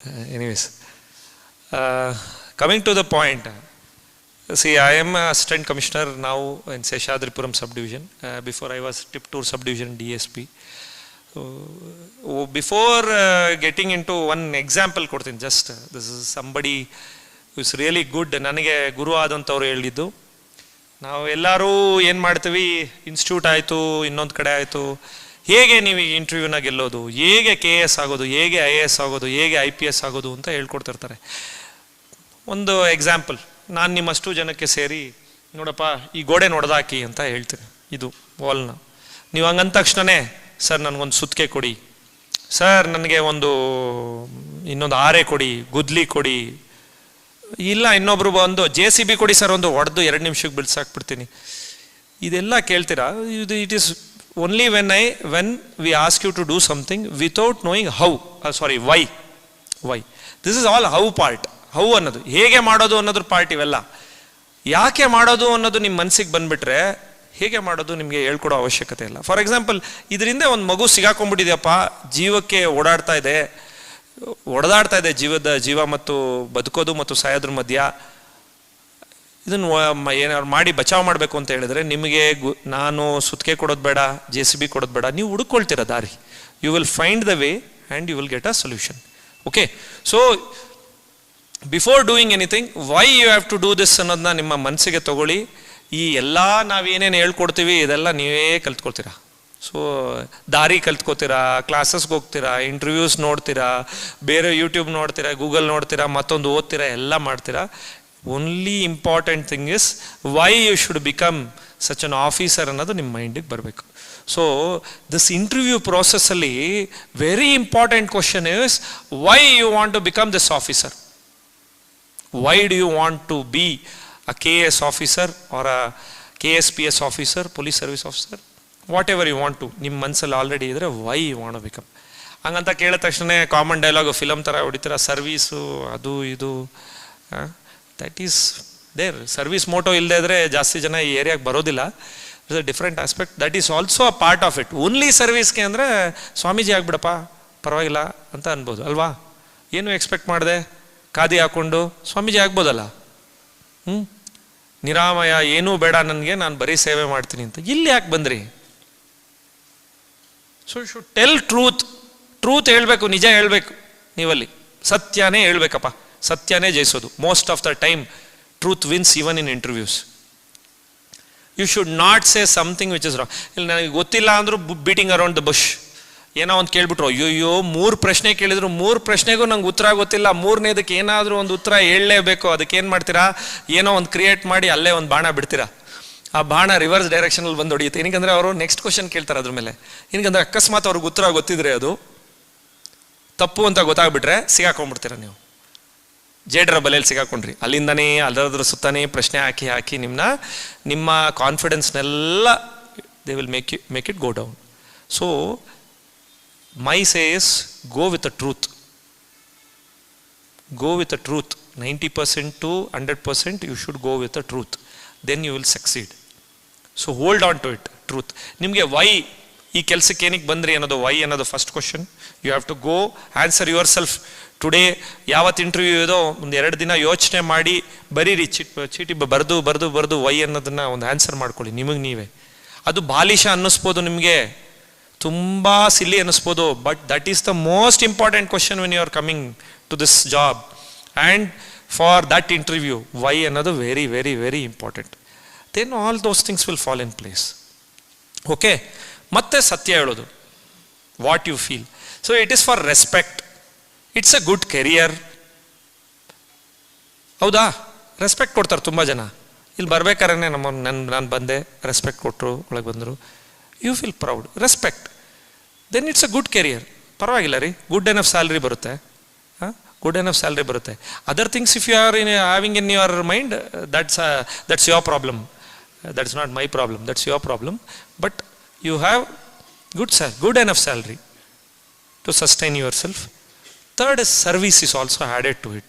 Uh, anyways, uh, coming to the point, uh, see, I am assistant commissioner now in Seshadripuram subdivision. Uh, before I was Tiptur subdivision DSP. So, uh, before uh, getting into one example ಕೊಡ್ತೀನಿ just this is somebody is really good ನನಗೆ ಗುರು ಆದಂಥವ್ರು ಹೇಳಿದ್ದು ನಾವು ಎಲ್ಲರೂ ಏನು ಮಾಡ್ತೀವಿ institute ಆಯಿತು ಇನ್ನೊಂದು ಕಡೆ ಆಯಿತು ಹೇಗೆ ನೀವು ಈ ಇಂಟರ್ವ್ಯೂನ ಗೆಲ್ಲೋದು, ಹೇಗೆ ಕೆ ಎಸ್ ಆಗೋದು, ಹೇಗೆ ಐ ಎ ಎಸ್ ಆಗೋದು, ಹೇಗೆ ಐ ಪಿ ಎಸ್ ಆಗೋದು ಅಂತ ಹೇಳ್ಕೊಡ್ತಿರ್ತಾರೆ. ಒಂದು ಎಕ್ಸಾಂಪಲ್ ನಾನು ನಿಮ್ಮಷ್ಟು ಜನಕ್ಕೆ ಸೇರಿ, ನೋಡಪ್ಪ, ಈ ಗೋಡೆ ನೋಡ್ದಾಕಿ ಅಂತ ಹೇಳ್ತೀನಿ. ಇದು ವಾಲ್ನ ನೀವು ಹಂಗಂದ ತಕ್ಷಣನೇ, ಸರ್, ನನಗೊಂದು ಸುತ್ತಿಗೆ ಕೊಡಿ. ಸರ್, ನನಗೆ ಒಂದು, ಇನ್ನೊಂದು ಆರೆ ಕೊಡಿ, ಗುದ್ಲಿ ಕೊಡಿ. ಇಲ್ಲ, ಇನ್ನೊಬ್ರು ಒಂದು ಜೆ ಸಿ ಬಿ ಕೊಡಿ ಸರ್, ಒಂದು ಹೊಡೆದು ಎರಡು ನಿಮಿಷಕ್ಕೆ ಬಿಡ್ಸಾಕ್ಬಿಡ್ತೀನಿ ಇದೆಲ್ಲ ಕೇಳ್ತೀರಾ? ಇದು it is only when I when we ask you to do something without knowing how sorry why why this is all how part how ಅನ್ನೋದು. ಹೇಗೆ ಮಾಡೋದು ಅನ್ನೋದ್ರ ಪಾರ್ಟ್ ಇವೆಲ್ಲ. ಯಾಕೆ ಮಾಡೋದು ಅನ್ನೋದು ನಿಮ್ಮ ಮನಸ್ಸಿಗೆ ಬಂದ್ಬಿಟ್ರೆ ಹೇಗೆ ಮಾಡೋದು ನಿಮಗೆ ಹೇಳ್ಕೊಡೋ ಅವಶ್ಯಕತೆ ಇಲ್ಲ. ಫಾರ್ ಎಕ್ಸಾಂಪಲ್ ಇದರಿಂದ ಒಂದು ಮಗು ಸಿಗಾಕೊಂಡ್ಬಿಟ್ಟಿದೆಯಪ್ಪ, ಜೀವಕ್ಕೆ ಓಡಾಡ್ತಾ ಇದೆ ಒಡೆದಾಡ್ತಾ ಇದೆ ಜೀವದ, ಜೀವ ಮತ್ತು ಬದುಕೋದು ಮತ್ತು ಸಾಯೋದ್ರ ಮಧ್ಯ. ಇದನ್ನು ಏನಾದ್ರು ಮಾಡಿ ಬಚಾವ್ ಮಾಡಬೇಕು ಅಂತ ಹೇಳಿದ್ರೆ ನಿಮಗೆ ನಾನು ಸುತ್ತಿಗೆ ಕೊಡೋದು ಬೇಡ, ಜೆ ಸಿ ಬಿ ಕೊಡೋದು ಬೇಡ, ನೀವು ಹುಡುಕೊಳ್ತೀರ ದಾರಿ. You will find the way and you will get a solution okay so before doing anything why you have to do this ಅನ್ನೋದನ್ನ ನಿಮ್ಮ ಮನಸ್ಸಿಗೆ ತಗೊಳ್ಳಿ. ಈ ಎಲ್ಲ ನಾವೇನೇನು ಹೇಳ್ಕೊಡ್ತೀವಿ, ಇದೆಲ್ಲ ನೀವೇ ಕಲ್ತ್ಕೊಳ್ತೀರಾ. ಸೊ ದಾರಿ ಕಲ್ತ್ಕೋತೀರಾ ಕ್ಲಾಸಸ್ಗೆ ಹೋಗ್ತೀರಾ ಇಂಟರ್ವ್ಯೂಸ್ ನೋಡ್ತೀರಾ, ಬೇರೆ ಯೂಟ್ಯೂಬ್ ನೋಡ್ತೀರಾ ಗೂಗಲ್ ನೋಡ್ತೀರಾ, ಮತ್ತೊಂದು ಓದ್ತೀರಾ, ಎಲ್ಲ ಮಾಡ್ತೀರಾ. Only important thing is why you should become such an officer ಅನ್ನೋದು ನಿಮ್ಮ ಮೈಂಡಿಗೆ ಬರಬೇಕು. So this interview ಪ್ರೋಸೆಸ್ಸಲ್ಲಿ very important question is why you want to become this officer why do you want to be a K want to be a K S P S officer police service officer whatever you want to ನಿಮ್ಮ ಮನಸ್ಸಲ್ಲಿ already ಇದ್ದರೆ why you want become ಹಂಗಂತ ಕೇಳಿದ ತಕ್ಷಣ common dialogue film ಥರ ಹೊಡಿತೀರ service ಅದು, ಇದು that is their service motto ಇಲ್ಲದೆ ಇದ್ರೆ ಜಾಸ್ತಿ ಜನ ಈ ಏರಿಯಾಗೆ ಬರೋದಿಲ್ಲ. Is a different aspect that is also a part of it only ಸರ್ವಿಸ್ಗೆ ಅಂದರೆ ಸ್ವಾಮೀಜಿ ಆಗ್ಬಿಡಪ್ಪ, ಪರವಾಗಿಲ್ಲ ಅಂತ ಅನ್ಬೋದು, ಅಲ್ವಾ? ಏನು ಎಕ್ಸ್ಪೆಕ್ಟ್ ಮಾಡಿದೆ? ಖಾದಿ ಹಾಕ್ಕೊಂಡು ಸ್ವಾಮೀಜಿ ಆಗ್ಬೋದಲ್ಲ? ಹ್ಞೂ ನಿರಾಮಯ, ಏನೂ ಬೇಡ ನನಗೆ, ನಾನು ಬರೀ ಸೇವೆ ಮಾಡ್ತೀನಿ ಅಂತ. ಇಲ್ಲಿ ಯಾಕೆ ಬಂದ್ರಿ? So should tell truth truth ಹೇಳಬೇಕು, ನಿಜ ಹೇಳಬೇಕು ನೀವಲ್ಲಿ. ಸತ್ಯನೇ ಹೇಳ್ಬೇಕಪ್ಪ. ಸತ್ಯನೇ ಜಯಿಸೋದು. Most of the time truth wins even in interviews you should not say something which is wrong ಇಲ್ಲಿ ನನಗೆ ಗೊತ್ತಿಲ್ಲ ಅಂದರೂ ಬೀಟಿಂಗ್ ಅರೌಂಡ್ ದ ಬುಷ್ ಏನೋ ಒಂದು ಕೇಳ್ಬಿಟ್ರು, ಅಯ್ಯೋಯ್ಯೋ, ಮೂರು ಪ್ರಶ್ನೆ ಕೇಳಿದ್ರು, ಮೂರು ಪ್ರಶ್ನೆಗೂ ನಂಗೆ ಉತ್ತರ ಗೊತ್ತಿಲ್ಲ. ಮೂರನೇದಕ್ಕೆ ಏನಾದರೂ ಒಂದು ಉತ್ತರ ಹೇಳಲೇಬೇಕು. ಅದಕ್ಕೆ ಏನು ಮಾಡ್ತೀರಾ? ಏನೋ ಒಂದು ಕ್ರಿಯೇಟ್ ಮಾಡಿ ಅಲ್ಲೇ ಒಂದು ಬಾಣ ಬಿಡ್ತೀರಾ? ಆ ಬಾಣ ರಿವರ್ಸ್ ಡೈರೆಕ್ಷನಲ್ಲಿ ಬಂದು ಹೊಡಿಯುತ್ತೆ. ಏನಕ್ಕಂದ್ರೆ ಅವರು ನೆಕ್ಸ್ಟ್ ಕ್ವಶನ್ ಕೇಳ್ತಾರೆ ಅದ್ರ ಮೇಲೆ. ಏನಕ್ಕಂದ್ರೆ ಅಕಸ್ಮಾತ್ ಅವ್ರಿಗೆ ಉತ್ತರ ಗೊತ್ತಿದ್ರೆ ಅದು ತಪ್ಪು ಅಂತ ಗೊತ್ತಾಗ್ಬಿಟ್ರೆ ಸಿಗಾಕೊಂಡ್ಬಿಡ್ತೀರಾ ನೀವು? ಜೇಡ್ರ ಬಲೆಯಲ್ಲಿ ಸಿಗಾಕೊಂಡ್ರಿ. ಅಲ್ಲಿಂದನೇ, ಅದರದ್ರ ಸುತ್ತಾನೇ ಪ್ರಶ್ನೆ ಹಾಕಿ ಹಾಕಿ ನಿಮ್ಮನ್ನ ನಿಮ್ಮ ಕಾನ್ಫಿಡೆನ್ಸ್ನೆಲ್ಲ they will make you make it go down so my says go with a truth go with a truth ninety percent to hundred percent you should go with a truth then you will succeed so hold on to it truth ನಿಮಗೆ why ಈ ಕೆಲಸಕ್ಕೆ ಏನಕ್ಕೆ ಬಂದ್ರಿ ಅನ್ನೋದು why ಅನ್ನೋದು first question you have to go answer yourself today ಯಾವತ್ತು interview ಇದೋ ಒಂದು ಎರಡು ದಿನ ಯೋಚನೆ ಮಾಡಿ, ಬರೀರಿ ಚಿಟ್ ಚೀಟಿ ಬರೆದು ಬರೆದು ಬರೆದು ವೈ ಅನ್ನೋದನ್ನ ಒಂದು ಆನ್ಸರ್ ಮಾಡ್ಕೊಳ್ಳಿ. ನಿಮಗೆ ನೀವೇ. ಅದು ಬಾಲಿಶ ಅನ್ನಿಸ್ಬೋದು ನಿಮಗೆ. ತುಂಬ silly ಅನ್ನಿಸ್ಬೋದು but that is the most important question when you are coming to this job and for that interview why ಅನ್ನೋದು very very very important then all those things will fall in place okay ಮತ್ತೆ ಸತ್ಯ ಹೇಳೋದು. What you feel so it is for respect it's a good career ಹೌದಾ? Respect ಕೊಡ್ತಾರೆ ತುಂಬ ಜನ. ಇಲ್ಲಿ ಬರ್ಬೇಕಾದ್ರೆ ನಮ್ಮ ನನ್ನ ನಾನು ಬಂದೆ ರೆಸ್ಪೆಕ್ಟ್ ಕೊಟ್ಟರು ಒಳಗೆ ಬಂದರು. You feel proud respect then it's a good career ಪರವಾಗಿಲ್ಲ ರೀ. ಗುಡ್ ಎನ್ ಆಫ್ ಸ್ಯಾಲ್ರಿ ಬರುತ್ತೆ. ಹಾಂ? ಗುಡ್ ಆಫ್ ಸ್ಯಾಲ್ರಿ ಬರುತ್ತೆ. Other things if you are in having in your mind that's that's your problem that's not my problem that's your problem but you have good good enough salary to sustain yourself. Third is service is also added to it,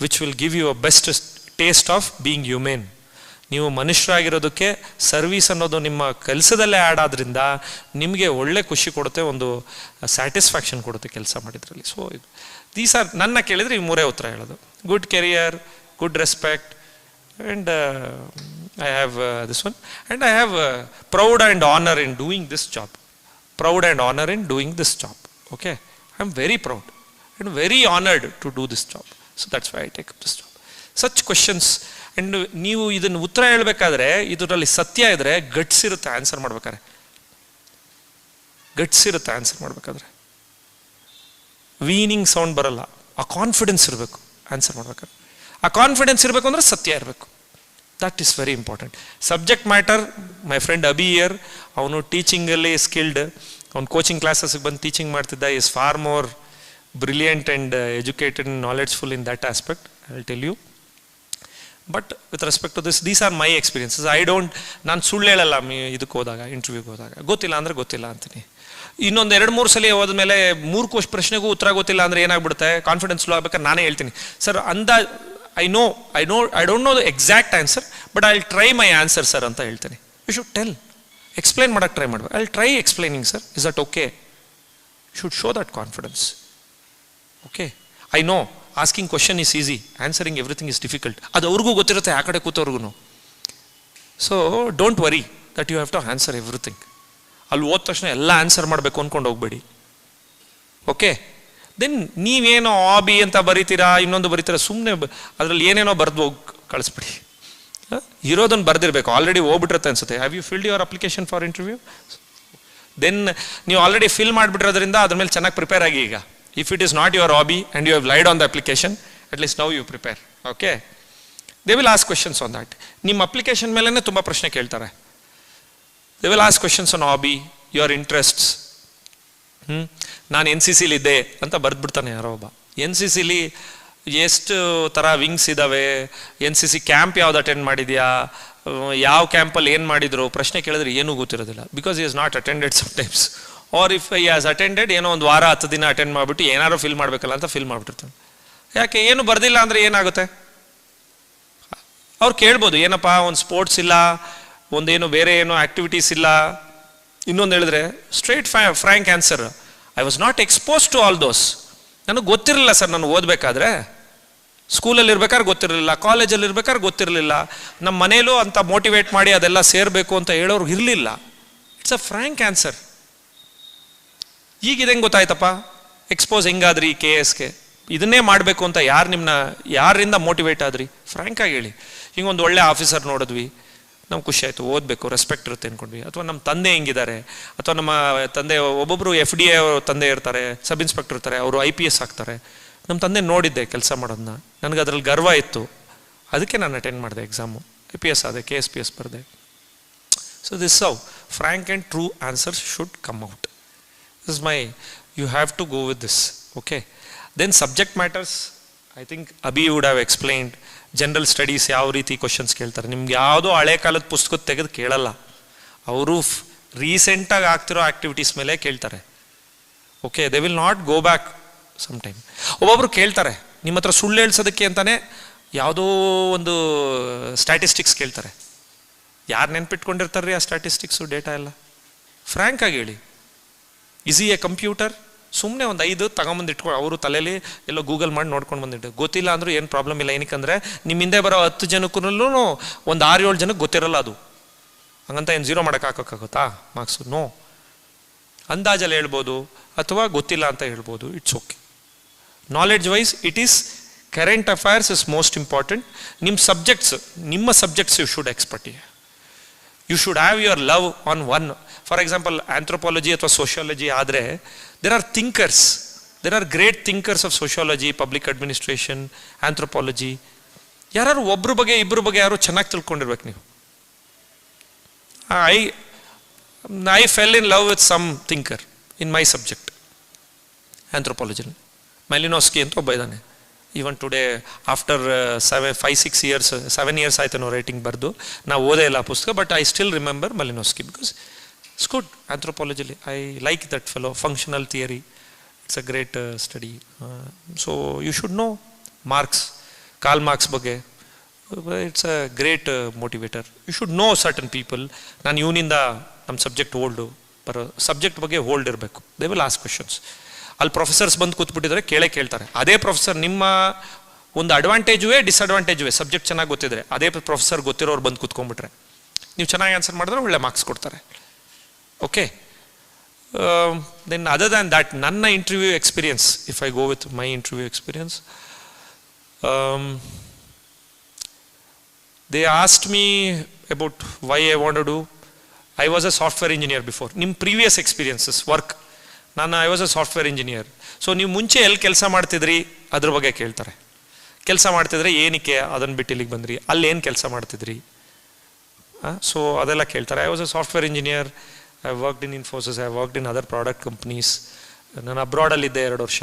which will give you a taste taste of being humane ನೀವು ಮನುಷ್ಯರಾಗಿರೋದಕ್ಕೆ service ಅನ್ನೋದು ನಿಮ್ಮ ಕೆಲಸದಲ್ಲೇ add ಆದ್ರಿಂದ ನಿಮಗೆ ಒಳ್ಳೆ ಖುಷಿ ಕೊಡುತ್ತೆ, ಒಂದು ಸ್ಯಾಟಿಸ್ಫ್ಯಾಕ್ಷನ್ ಕೊಡುತ್ತೆ ಕೆಲಸ ಮಾಡಿದ್ರಲ್ಲಿ. ಸೊ ಇದು ದೀಸ್ ಆರ್ ನನ್ನ ಕೇಳಿದರೆ ಈ ಮೂರೇ ಉತ್ತರ ಹೇಳೋದು. Good career good respect and I have this one and I have proud and honour in doing this job proud and honour in doing this job okay I am very proud and very honoured to do this job so that's why I take up this job such questions and ನೀವು ಇದನ್ನು ಉತ್ತರ ಹೇಳಬೇಕಾದ್ರೆ, ಇದರಲ್ಲಿ ಸತ್ಯ ಇದ್ದರೆ guts ಇರುತ್ತೆ answer ಮಾಡ್ಬೇಕಾದ್ರೆ. Guts ಇರುತ್ತೆ ಆನ್ಸರ್ ಮಾಡ್ಬೇಕಾದ್ರೆ. ವೀನಿಂಗ್ ಸೌಂಡ್ ಬರಲ್ಲ. ಆ ಕಾನ್ಫಿಡೆನ್ಸ್ ಇರಬೇಕು. ಆನ್ಸರ್ ಮಾಡ್ಬೇಕಾದ್ರೆ. ಆ ಕಾನ್ಫಿಡೆನ್ಸ್ ಇರಬೇಕು ಅಂದರೆ ಸತ್ಯ ಇರಬೇಕು. That is very important subject matter my friend Abhi year ಅವನು ಟೀಚಿಂಗಲ್ಲಿ ಸ್ಕಿಲ್ಡ್ ಅವ್ನು ಕೋಚಿಂಗ್ ಕ್ಲಾಸಸ್ಗೆ ಬಂದು ಟೀಚಿಂಗ್ ಮಾಡ್ತಿದ್ದ. Is far more brilliant and educated knowledgeful in that aspect I tell you but with respect to this these are my experiences I don't ನಾನು ಸುಳ್ಳು ಹೇಳಲ್ಲ, me, ಇದಕ್ಕೆ ಹೋದಾಗ ಇಂಟರ್ವ್ಯೂಗೆ ಹೋದಾಗ. ಗೊತ್ತಿಲ್ಲ ಅಂದರೆ ಗೊತ್ತಿಲ್ಲ ಅಂತೀನಿ. ಇನ್ನೊಂದು ಎರಡು ಮೂರು ಸಲ ಹೋದ್ಮೇಲೆ ಮೂರು ಕೋಶ್ ಪ್ರಶ್ನೆಗೂ ಉತ್ತರ ಗೊತ್ತಿಲ್ಲ ಅಂದರೆ ಏನಾಗ್ಬಿಡುತ್ತೆ? ಕಾನ್ಫಿಡೆನ್ಸ್ ಲೋ ಆಗ್ಬೇಕಾದ್ರೆ ನಾನೇ ಹೇಳ್ತೀನಿ. Sir ಅಂದಾ I know I know I don't know the exact answer but I try my answer sir ಅಂತ ಹೇಳ್ತೇನೆ. ಯು ಶುಡ್ ಟೆಲ್ ಎಕ್ಸ್ಪ್ಲೈನ್ ಮಾಡೋಕ್ಕೆ ಟ್ರೈ ಮಾಡಬೇಕು. I try explaining sir is that okay should show that confidence okay I know asking question is easy answering everything is difficult ಅದು ಅವ್ರಿಗೂ ಗೊತ್ತಿರುತ್ತೆ, ಆ ಕಡೆ ಕೂತವ್ರಿಗೂ so don't worry that you have to answer everything ಅಲ್ಲಿ ಹೋದ ತಕ್ಷಣ ಎಲ್ಲ answer ಮಾಡಬೇಕು ಅಂದ್ಕೊಂಡು ಹೋಗ್ಬೇಡಿ. ಓಕೆ ದೆನ್ ನೀವೇನೋ ಆಬಿ ಅಂತ ಬರೀತೀರಾ, ಇನ್ನೊಂದು ಬರೀತೀರಾ ಸುಮ್ಮನೆ ಅದರಲ್ಲಿ ಏನೇನೋ ಬರೆದು ಹೋಗಿ ಕಳಿಸ್ಬಿಡಿ. ಇರೋದನ್ನು ಬರೆದಿರಬೇಕು. ಆಲ್ರೆಡಿ ಹೋಗ್ಬಿಟ್ಟಿರುತ್ತೆ ಅನ್ಸುತ್ತೆ. Have you filled your application for interview then ನೀವು ಆಲ್ರೆಡಿ ಫಿಲ್ ಮಾಡಿಬಿಟ್ಟಿರೋದ್ರಿಂದ ಅದ್ರ ಮೇಲೆ ಚೆನ್ನಾಗಿ ಪ್ರಿಪೇರ್ ಆಗಿ ಈಗ. If it is not your hobby and you have lied on the application at least now you prepare okay they will ask questions on that ನಿಮ್ಮ application ಮೇಲೇ ತುಂಬ ಪ್ರಶ್ನೆ ಕೇಳ್ತಾರೆ. They will ask questions on hobby your interests ಹ್ಞೂ ನಾನು N C ಸಿಲಿದ್ದೆ ಅಂತ ಬರೆದ್ಬಿಡ್ತಾನೆ ಯಾರೋ ಒಬ್ಬ. ಎನ್ ಸಿ ಸಿಲಿ ಎಷ್ಟು ಥರ ವಿಂಗ್ಸ್ ಇದ್ದಾವೆ ಎನ್ ಸಿ ಸಿ ಕ್ಯಾಂಪ್ ಯಾವ್ದು ಅಟೆಂಡ್ ಮಾಡಿದ್ಯಾ, ಯಾವ ಕ್ಯಾಂಪಲ್ಲಿ ಏನು ಮಾಡಿದ್ರು, ಪ್ರಶ್ನೆ ಕೇಳಿದ್ರೆ ಏನೂ ಗೊತ್ತಿರೋದಿಲ್ಲ. Because is not attended sometimes or if I as attended ಏನೋ ಒಂದು ವಾರ, ಹತ್ತು ದಿನ ಅಟೆಂಡ್ ಮಾಡಿಬಿಟ್ಟು ಏನಾದ್ರು ಫಿಲ್ ಮಾಡಬೇಕಲ್ಲ ಅಂತ ಫಿಲ್ ಮಾಡಿಬಿಟ್ಟಿರ್ತಾನೆ. ಯಾಕೆ, ಏನು ಬರ್ದಿಲ್ಲ ಅಂದರೆ ಏನಾಗುತ್ತೆ? ಅವ್ರು ಕೇಳ್ಬೋದು, ಏನಪ್ಪ, ಒಂದು ಸ್ಪೋರ್ಟ್ಸ್ ಇಲ್ಲ, ಒಂದೇನು, ಬೇರೆ ಏನೋ ಆ್ಯಕ್ಟಿವಿಟೀಸ್ ಇಲ್ಲ. ಇನ್ನೊಂದು ಹೇಳಿದ್ರೆ straight ಫ್ಯಾ frank answer I was not expose to all those ನನಗೆ ಗೊತ್ತಿರಲಿಲ್ಲ ಸರ್, ನಾನು ಓದಬೇಕಾದ್ರೆ. ಸ್ಕೂಲಲ್ಲಿ ಇರ್ಬೇಕಾದ್ರೆ ಗೊತ್ತಿರಲಿಲ್ಲ, ಕಾಲೇಜಲ್ಲಿ ಇರ್ಬೇಕಾದ್ರೆ ಗೊತ್ತಿರಲಿಲ್ಲ. ನಮ್ಮ ಮನೇಲೂ ಅಂತ ಮೋಟಿವೇಟ್ ಮಾಡಿ ಅದೆಲ್ಲ ಸೇರಬೇಕು ಅಂತ ಹೇಳೋರು ಇರಲಿಲ್ಲ. ಇಟ್ಸ್ ಅ ಫ್ರ್ಯಾಂಕ್ ಆನ್ಸರ್ ಈಗ ಇದು ಹೆಂಗೆ ಗೊತ್ತಾಯ್ತಪ್ಪ? ಎಕ್ಸ್ಪೋಸ್ ಹೆಂಗಾದ್ರಿ ಕೆ ಎಸ್ಗೆ ಇದನ್ನೇ ಮಾಡಬೇಕು ಅಂತ ಯಾರು ನಿಮ್ಮನ್ನ ಯಾರಿಂದ ಮೋಟಿವೇಟ್ ಆದ್ರಿ? ಫ್ರ್ಯಾಂಕಾಗಿ ಹೇಳಿ. ಹಿಂಗೊಂದು ಒಳ್ಳೆ ಆಫೀಸರ್ ನೋಡಿದ್ವಿ. ನಮ್ಗೆ ಖುಷಿ ಆಯಿತು, ಓದಬೇಕು ರೆಸ್ಪೆಕ್ಟ್ ಇರುತ್ತೆ ಅಂದ್ಕೊಂಡ್ವಿ ಅಥವಾ ನಮ್ಮ ತಂದೆ ಹೆಂಗಿದ್ದಾರೆ, ಅಥವಾ ನಮ್ಮ ತಂದೆ ಒಬ್ಬೊಬ್ಬರು ಎಫ್ ಡಿ ಎ ತಂದೆ ಇರ್ತಾರೆ ಸಬ್ ಇನ್ಸ್ಪೆಕ್ಟರ್ ಇರ್ತಾರೆ, ಅವರು ಐ ಪಿ ಎಸ್ ಆಗ್ತಾರೆ ನಮ್ಮ ತಂದೆ ನೋಡಿದ್ದೆ ಕೆಲಸ ಮಾಡೋದನ್ನ ನನಗೆ ಅದರಲ್ಲಿ ಗರ್ವ ಇತ್ತು. ಅದಕ್ಕೆ ನಾನು ಅಟೆಂಡ್ ಮಾಡಿದೆ ಎಕ್ಸಾಮು ಐ ಪಿ ಎಸ್ ಆದೆ ಕೆ ಎಸ್ ಪಿ ಎಸ್ ಬರೆದೆ. So this so frank and true answers should come out this my you have to go with this okay then subject matters I think Abhi would have explained general studies ಯಾವ ರೀತಿ questions ಕೇಳ್ತಾರೆ. ನಿಮ್ಗೆ ಯಾವುದೋ ಹಳೆ ಕಾಲದ ಪುಸ್ತಕ ತೆಗೆದು ಕೇಳಲ್ಲ. ಅವರು ರೀಸೆಂಟಾಗಿ ಆಗ್ತಿರೋ ಆಕ್ಟಿವಿಟೀಸ್ ಮೇಲೆ ಕೇಳ್ತಾರೆ. Okay they will not go back some time ಒಬ್ಬೊಬ್ರು ಕೇಳ್ತಾರೆ, ನಿಮ್ಮ ಹತ್ರ ಸುಳ್ಳು ಹೇಳ್ಸೋದಕ್ಕೆ ಅಂತಾನೆ ಯಾವುದೋ ಒಂದು ಸ್ಟ್ಯಾಟಿಸ್ಟಿಕ್ಸ್ ಕೇಳ್ತಾರೆ. ಯಾರು ನೆನ್ಪಿಟ್ಕೊಂಡಿರ್ತಾರ್ರಿ ಆ ಸ್ಟ್ಯಾಟಿಸ್ಟಿಕ್ಸು ಡೇಟಾ ಎಲ್ಲ? ಫ್ರ್ಯಾಂಕಾಗಿ ಹೇಳಿ ಇಸ್ ಎ ಕಂಪ್ಯೂಟರ್ ಸುಮ್ಮನೆ ಒಂದು ಐದು ತಗೊಂಬಂದು ಅವರು ತಲೆಯಲ್ಲಿ ಎಲ್ಲ ಗೂಗಲ್ ಮಾಡಿ ನೋಡ್ಕೊಂಡು ಬಂದಿಟ್ಟು ಗೊತ್ತಿಲ್ಲ ಅಂದರೂ ಏನು ಪ್ರಾಬ್ಲಮ್ ಇಲ್ಲ. ಏನಕ್ಕಂದರೆ ನಿಮ್ಮ ಹಿಂದೆ ಬರೋ ಹತ್ತು ಜನಕ್ಕೂ ಒಂದು ಆರು ಏಳು ಜನಕ್ಕೆ ಗೊತ್ತಿರಲ್ಲ ಅದು. ಹಂಗಂತ ಏನು ಝೀರೋ ಮಾಡೋಕೆ ಹಾಕೋಕ್ಕಾಗುತ್ತಾ ಮಾರ್ಕ್ಸು ನೋ ಅಂದಾಜಲ್ಲಿ ಹೇಳ್ಬೋದು ಅಥವಾ ಗೊತ್ತಿಲ್ಲ ಅಂತ ಹೇಳ್ಬೋದು. It's okay knowledge wise it is current affairs is most important ನಿಮ್ಮ ಸಬ್ಜೆಕ್ಟ್ಸ್ ನಿಮ್ಮ subjects you should expert you should have your love on one for example anthropology ಅಥವಾ ಸೋಷಿಯಾಲಜಿ ಆದರೆ there are thinkers. There are great thinkers of sociology public administration anthropology. ಯಾರು ಒಬ್ಬರ ಬಗ್ಗೆ ಇಬ್ಬರ ಬಗ್ಗೆ ಯಾರು ಚೆನ್ನಾಗಿ ತಿಳ್ಕೊಂಡಿರ್ಬೇಕು ನೀವು I I fell in love with some thinker in my subject anthropology Malinowski ಅಂತ ಒಬ್ಬ ಇದ್ದಾನೆ even today after seven five six years seven years ಆಯ್ತು ನಾವು ರೈಟಿಂಗ್ ಬರೆದು ನಾವು ಓದೇ ಇಲ್ಲ ಪುಸ್ತಕ but I still remember Malinowski because it's good anthropologically I like that fellow functional theory it's a great study so you should know Marx Karl Marx ಬಗ್ಗೆ. It's a great motivator you should know certain people ನಾನು ಇವನಿಂದ ನಮ್ಮ subject old ಬರೋ subject ಬಗ್ಗೆ hold ಇರಬೇಕು. They will ask questions ಅಲ್ಲಿ professors ಬಂದು ಕೂತ್ಬಿಟ್ಟಿದ್ರೆ ಕೇಳೇ ಕೇಳ್ತಾರೆ. ಅದೇ ಪ್ರೊಫೆಸರ್ ನಿಮ್ಮ ಒಂದು ಅಡ್ವಾಂಟೇಜುವೇ ಡಿಸ್ಅಡ್ವಾಂಟೇಜುವೇ ಸಬ್ಜೆಕ್ಟ್ ಚೆನ್ನಾಗಿ ಗೊತ್ತಿದ್ರೆ. ಅದೇ ಪ್ರೊಫೆಸರ್ ಗೊತ್ತಿರೋರು ಬಂದು ಕೂತ್ಕೊಂಡ್ಬಿಟ್ರೆ. ನೀವು ಚೆನ್ನಾಗಿ ಆನ್ಸರ್ ಮಾಡಿದ್ರೆ ಒಳ್ಳೆ ಮಾರ್ಕ್ಸ್ ಕೊಡ್ತಾರೆ. Okay then other than that ನನ್ನ interview experience if I go with my interview experience they asked me about why I want to I was a software engineer before ನಿಮ್ಮ previous experiences work ನಾನು I was a software engineer so ನೀವು ಮುಂಚೆ ಎಲ್ಲಿ ಕೆಲಸ ಮಾಡ್ತಿದ್ರಿ? ಅದ್ರ ಬಗ್ಗೆ ಕೇಳ್ತಾರೆ. ಕೆಲಸ ಮಾಡ್ತಿದ್ರೆ ಏನಕ್ಕೆ ಅದನ್ನು ಬಿಟ್ಟು ಇಲ್ಲಿಗೆ ಬಂದ್ರಿ? ಅಲ್ಲಿ ಏನು ಕೆಲಸ ಮಾಡ್ತಿದ್ರಿ? ಸೊ ಅದೆಲ್ಲ ಕೇಳ್ತಾರೆ. I was a software engineer I worked in Infosys I worked in other product companies ನಾನು ಅಬ್ರಾಡಲ್ಲಿದ್ದೆ ಎರಡು ವರ್ಷ.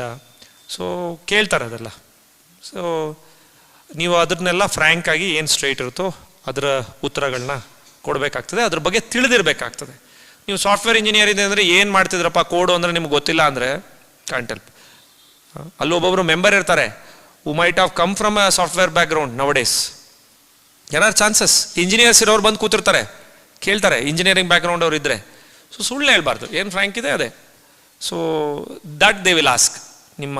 ಸೊ ಕೇಳ್ತಾರೆ ಅದೆಲ್ಲ. ಸೊ ನೀವು ಅದನ್ನೆಲ್ಲ ಫ್ರ್ಯಾಂಕ್ ಆಗಿ ಏನು ಸ್ಟ್ರೈಟ್ ಇರುತ್ತೋ ಅದರ ಉತ್ತರಗಳನ್ನ ಕೊಡಬೇಕಾಗ್ತದೆ. ಅದ್ರ ಬಗ್ಗೆ ತಿಳಿದಿರಬೇಕಾಗ್ತದೆ. ನೀವು ಸಾಫ್ಟ್ವೇರ್ ಇಂಜಿನಿಯರ್ ಇದೆ ಅಂದರೆ ಏನು ಮಾಡ್ತಿದ್ರಪ್ಪ? ಕೋಡು ಅಂದರೆ ನಿಮ್ಗೆ ಗೊತ್ತಿಲ್ಲ ಅಂದರೆ ಕಾಂಟ್ ಹೆಲ್ಪ್ ಅಲ್ಲಿ ಒಬ್ಬೊಬ್ರು ಮೆಂಬರ್ ಇರ್ತಾರೆ. Who might have come from a software background nowadays ಏನಾರು ಚಾನ್ಸಸ್ ಇಂಜಿನಿಯರ್ಸ್ ಇರೋರು ಬಂದು ಕೂತಿರ್ತಾರೆ. ಕೇಳ್ತಾರೆ. ಇಂಜಿನಿಯರಿಂಗ್ ಬ್ಯಾಕ್ಗ್ರೌಂಡ್ ಅವ್ರು ಇದ್ದರೆ ಸೊ ಸುಳ್ಳು ಹೇಳ್ಬಾರ್ದು. ಏನು ಫ್ರ್ಯಾಂಕ್ ಇದೆ? ಅದೇ. So that they will ask ನಿಮ್ಮ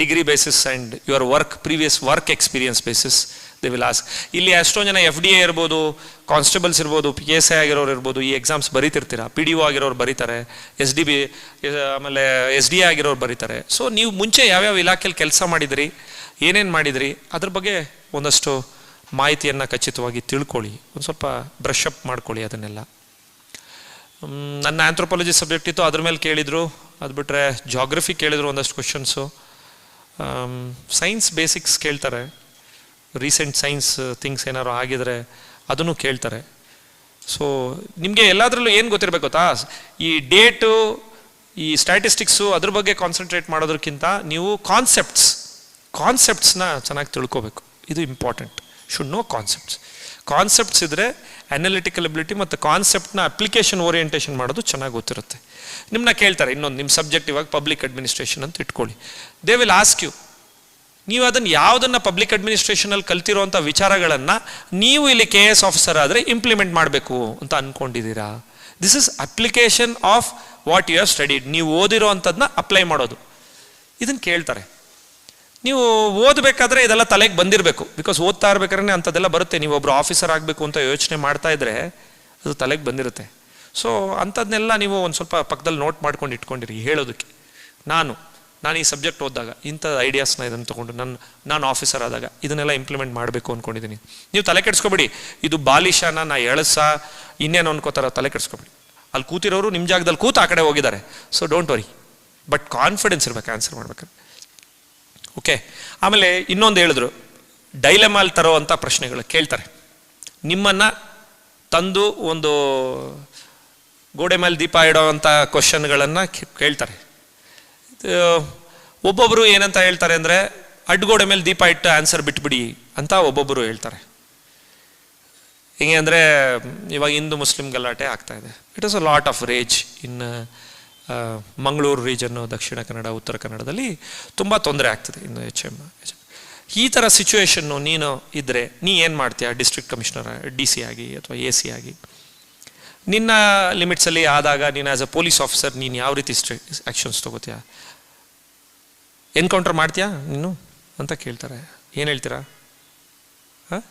degree basis and your work previous work experience basis they will ask ಇಲ್ಲಿ ಎಷ್ಟೊಂದು ಜನ ಎಫ್ ಡಿ ಎ ಇರ್ಬೋದು ಕಾನ್ಸ್ಟೇಬಲ್ಸ್ ಇರ್ಬೋದು ಪಿ ಎಸ್ ಐ ಆಗಿರೋರು ಇರ್ಬೋದು, ಈ ಎಕ್ಸಾಮ್ಸ್ ಬರೀತಿರ್ತೀರಾ? ಪಿ ಡಿ ಒ ಆಗಿರೋರು ಬರೀತಾರೆ ಎಸ್ ಡಿ ಬಿ ಆಮೇಲೆ ಎಸ್ ಡಿ ಎ ಆಗಿರೋರು ಬರೀತಾರೆ. ಸೊ ನೀವು ಮುಂಚೆ ಯಾವ್ಯಾವ ಇಲಾಖೆಯಲ್ಲಿ ಕೆಲಸ ಮಾಡಿದ್ರಿ, ಏನೇನು ಮಾಡಿದ್ರಿ, ಅದ್ರ ಬಗ್ಗೆ ಒಂದಷ್ಟು ಮಾಹಿತಿಯನ್ನು ಖಚಿತವಾಗಿ ತಿಳ್ಕೊಳ್ಳಿ. ಒಂದು ಸ್ವಲ್ಪ ಬ್ರಷ್ ಅಪ್ ಮಾಡ್ಕೊಳ್ಳಿ ಅದನ್ನೆಲ್ಲ. ನನ್ನ ಆಂಥ್ರೋಪಾಲಜಿ ಸಬ್ಜೆಕ್ಟ್ ಇತ್ತು, ಅದ್ರ ಮೇಲೆ ಕೇಳಿದರು. ಅದು ಬಿಟ್ಟರೆ ಜಾಗ್ರಫಿ ಕೇಳಿದ್ರು ಒಂದಷ್ಟು ಕ್ವಶನ್ಸು ಸೈನ್ಸ್ ಬೇಸಿಕ್ಸ್ ಕೇಳ್ತಾರೆ. ರೀಸೆಂಟ್ ಸೈನ್ಸ್ ಥಿಂಗ್ಸ್ ಏನಾದ್ರು ಆಗಿದ್ರೆ ಅದನ್ನು ಕೇಳ್ತಾರೆ. ಸೊ ನಿಮಗೆ ಎಲ್ಲದರಲ್ಲೂ ಏನು ಗೊತ್ತಿರಬೇಕು ಗೊತ್ತಾ? ಈ ಡೇಟು ಈ ಸ್ಟ್ಯಾಟಿಸ್ಟಿಕ್ಸು ಅದ್ರ ಬಗ್ಗೆ ಕಾನ್ಸಂಟ್ರೇಟ್ ಮಾಡೋದಕ್ಕಿಂತ ನೀವು ಕಾನ್ಸೆಪ್ಟ್ಸ್ ಕಾನ್ಸೆಪ್ಟ್ಸ್ನ ಚೆನ್ನಾಗಿ ತಿಳ್ಕೋಬೇಕು. ಇದು important should know concepts concepts ಇದ್ದರೆ ಅನಾಲಿಟಿಕಲ್ ಅಬಿಲಿಟಿ ಮತ್ತು ಕಾನ್ಸೆಪ್ಟ್ನ ಅಪ್ಲಿಕೇಶನ್ ಓರಿಯೆಂಟೇಷನ್ ಮಾಡೋದು ಚೆನ್ನಾಗಿ ಗೊತ್ತಿರುತ್ತೆ. ನಿಮ್ಮನ್ನ ಕೇಳ್ತಾರೆ, ಇನ್ನೊಂದು ನಿಮ್ಮ ಸಬ್ಜೆಕ್ಟ್ ಇವಾಗ ಪಬ್ಲಿಕ್ ಅಡ್ಮಿನಿಸ್ಟ್ರೇಷನ್ ಅಂತ ಇಟ್ಕೊಳ್ಳಿ. ದೇ ವಿಲ್ ಆಸ್ಕ್ ಯು ನೀವು ಅದನ್ನು ಯಾವುದನ್ನು ಪಬ್ಲಿಕ್ ಅಡ್ಮಿನಿಸ್ಟ್ರೇಷನಲ್ಲಿ ಕಲ್ತಿರೋಂಥ ವಿಚಾರಗಳನ್ನು ನೀವು ಇಲ್ಲಿ ಕೆ ಎಸ್ ಆಫೀಸರ್ ಆದರೆ ಇಂಪ್ಲಿಮೆಂಟ್ ಮಾಡಬೇಕು ಅಂತ ಅಂದ್ಕೊಂಡಿದ್ದೀರಾ this is application of what you have studied ನೀವು ಓದಿರೋ ಅಂಥದ್ದನ್ನ ಅಪ್ಲೈ ಮಾಡೋದು. ಇದನ್ನು ಕೇಳ್ತಾರೆ. ನೀವು ಓದಬೇಕಾದ್ರೆ ಇದೆಲ್ಲ ತಲೆಗೆ ಬಂದಿರಬೇಕು. ಬಿಕಾಸ್ ಓದ್ತಾ ಇರ್ಬೇಕಾದ್ರೆ ಅಂಥದ್ದೆಲ್ಲ ಬರುತ್ತೆ. ನೀವು ಒಬ್ಬರು ಆಫೀಸರ್ ಆಗಬೇಕು ಅಂತ ಯೋಚನೆ ಮಾಡ್ತಾ ಇದ್ರೆ ಅದು ತಲೆಗೆ ಬಂದಿರುತ್ತೆ. ಸೊ ಅಂಥದ್ದನ್ನೆಲ್ಲ ನೀವು ಒಂದು ಸ್ವಲ್ಪ ಪಕ್ಕದಲ್ಲಿ ನೋಟ್ ಮಾಡ್ಕೊಂಡು ಇಟ್ಕೊಂಡಿರಿ ಹೇಳೋದಕ್ಕೆ. ನಾನು ನಾನು ಈ ಸಬ್ಜೆಕ್ಟ್ ಓದಿದಾಗ, ಇಂಥ ಐಡಿಯಾಸ್ನ ಇದನ್ನು ತೊಗೊಂಡು ನನ್ನ ನಾನು ಆಫೀಸರ್ ಆದಾಗ ಇದನ್ನೆಲ್ಲ ಇಂಪ್ಲಿಮೆಂಟ್ ಮಾಡಬೇಕು ಅಂದ್ಕೊಂಡಿದ್ದೀನಿ ನೀವು ತಲೆ ಕೆಡ್ಸ್ಕೊಬೇಡಿ. ಇದು ಬಾಲಿಶಾನ, ನಾ ಎಳಸ, ಇನ್ನೇನು ಅನ್ಕೋತಾರ ತಲೆ ಕೆಡ್ಸ್ಕೊಬೇಡಿ. ಅಲ್ಲಿ ಕೂತಿರೋರು ನಿಮ್ಮ ಜಾಗದಲ್ಲಿ ಕೂತು ಆ ಕಡೆ ಹೋಗಿದ್ದಾರೆ. So don't worry but confidence ಇರಬೇಕು ಆನ್ಸರ್ ಮಾಡ್ಬೇಕಾದ್ರೆ ಓಕೆ, ಆಮೇಲೆ ಇನ್ನೊಂದು ಹೇಳಿದ್ರು, ಡೈಲೆಮಾಲ್ ತರೋವಂಥ ಪ್ರಶ್ನೆಗಳು ಕೇಳ್ತಾರೆ. ನಿಮ್ಮನ್ನು ತಂದು ಒಂದು ಗೋಡೆ ಮೇಲೆ ದೀಪ ಇಡೋವಂಥ ಕ್ವಶನ್ಗಳನ್ನು ಕೇಳ್ತಾರೆ. ಒಬ್ಬೊಬ್ಬರು ಏನಂತ ಹೇಳ್ತಾರೆ ಅಂದರೆ, ಅಡ್ಗೋಡೆ ಮೇಲೆ ದೀಪ ಇಟ್ಟು ಆನ್ಸರ್ ಬಿಟ್ಬಿಡಿ ಅಂತ ಒಬ್ಬೊಬ್ಬರು ಹೇಳ್ತಾರೆ. ಹೇಗೆ ಅಂದರೆ, ಇವಾಗ ಹಿಂದೂ ಮುಸ್ಲಿಂ ಗಲಾಟೆ ಆಗ್ತಾ ಇದೆ. It is a lot of rage in Mangaluru region Dakshina Kannada, Uttara ಕನ್ನಡದಲ್ಲಿ ತುಂಬ ತೊಂದರೆ ಆಗ್ತದೆ ಇನ್ನು ಎಚ್ ಎಂ ಈ ಥರ ಸಿಚುವೇಶನ್ನು ನೀನು ಇದ್ದರೆ ನೀ ಏನು ಮಾಡ್ತೀಯ? ಡಿಸ್ಟ್ರಿಕ್ಟ್ ಕಮಿಷನರ್ ಡಿ ಸಿ ಆಗಿ ಅಥವಾ ಎ ಸಿ ಆಗಿ? ನಿನ್ನ ಲಿಮಿಟ್ಸಲ್ಲಿ ಆದಾಗ ನೀನು ಆ್ಯಸ್ ಅ ಪೊಲೀಸ್ ಆಫೀಸರ್ ನೀನು ಯಾವ ರೀತಿ ಆ್ಯಕ್ಷನ್ಸ್ ತೊಗೋತೀಯ? ಎನ್ಕೌಂಟರ್ ಮಾಡ್ತೀಯಾ ನೀನು ಅಂತ ಕೇಳ್ತಾರೆ. ಏನು ಹೇಳ್ತೀರಾ? ಹಾಂ?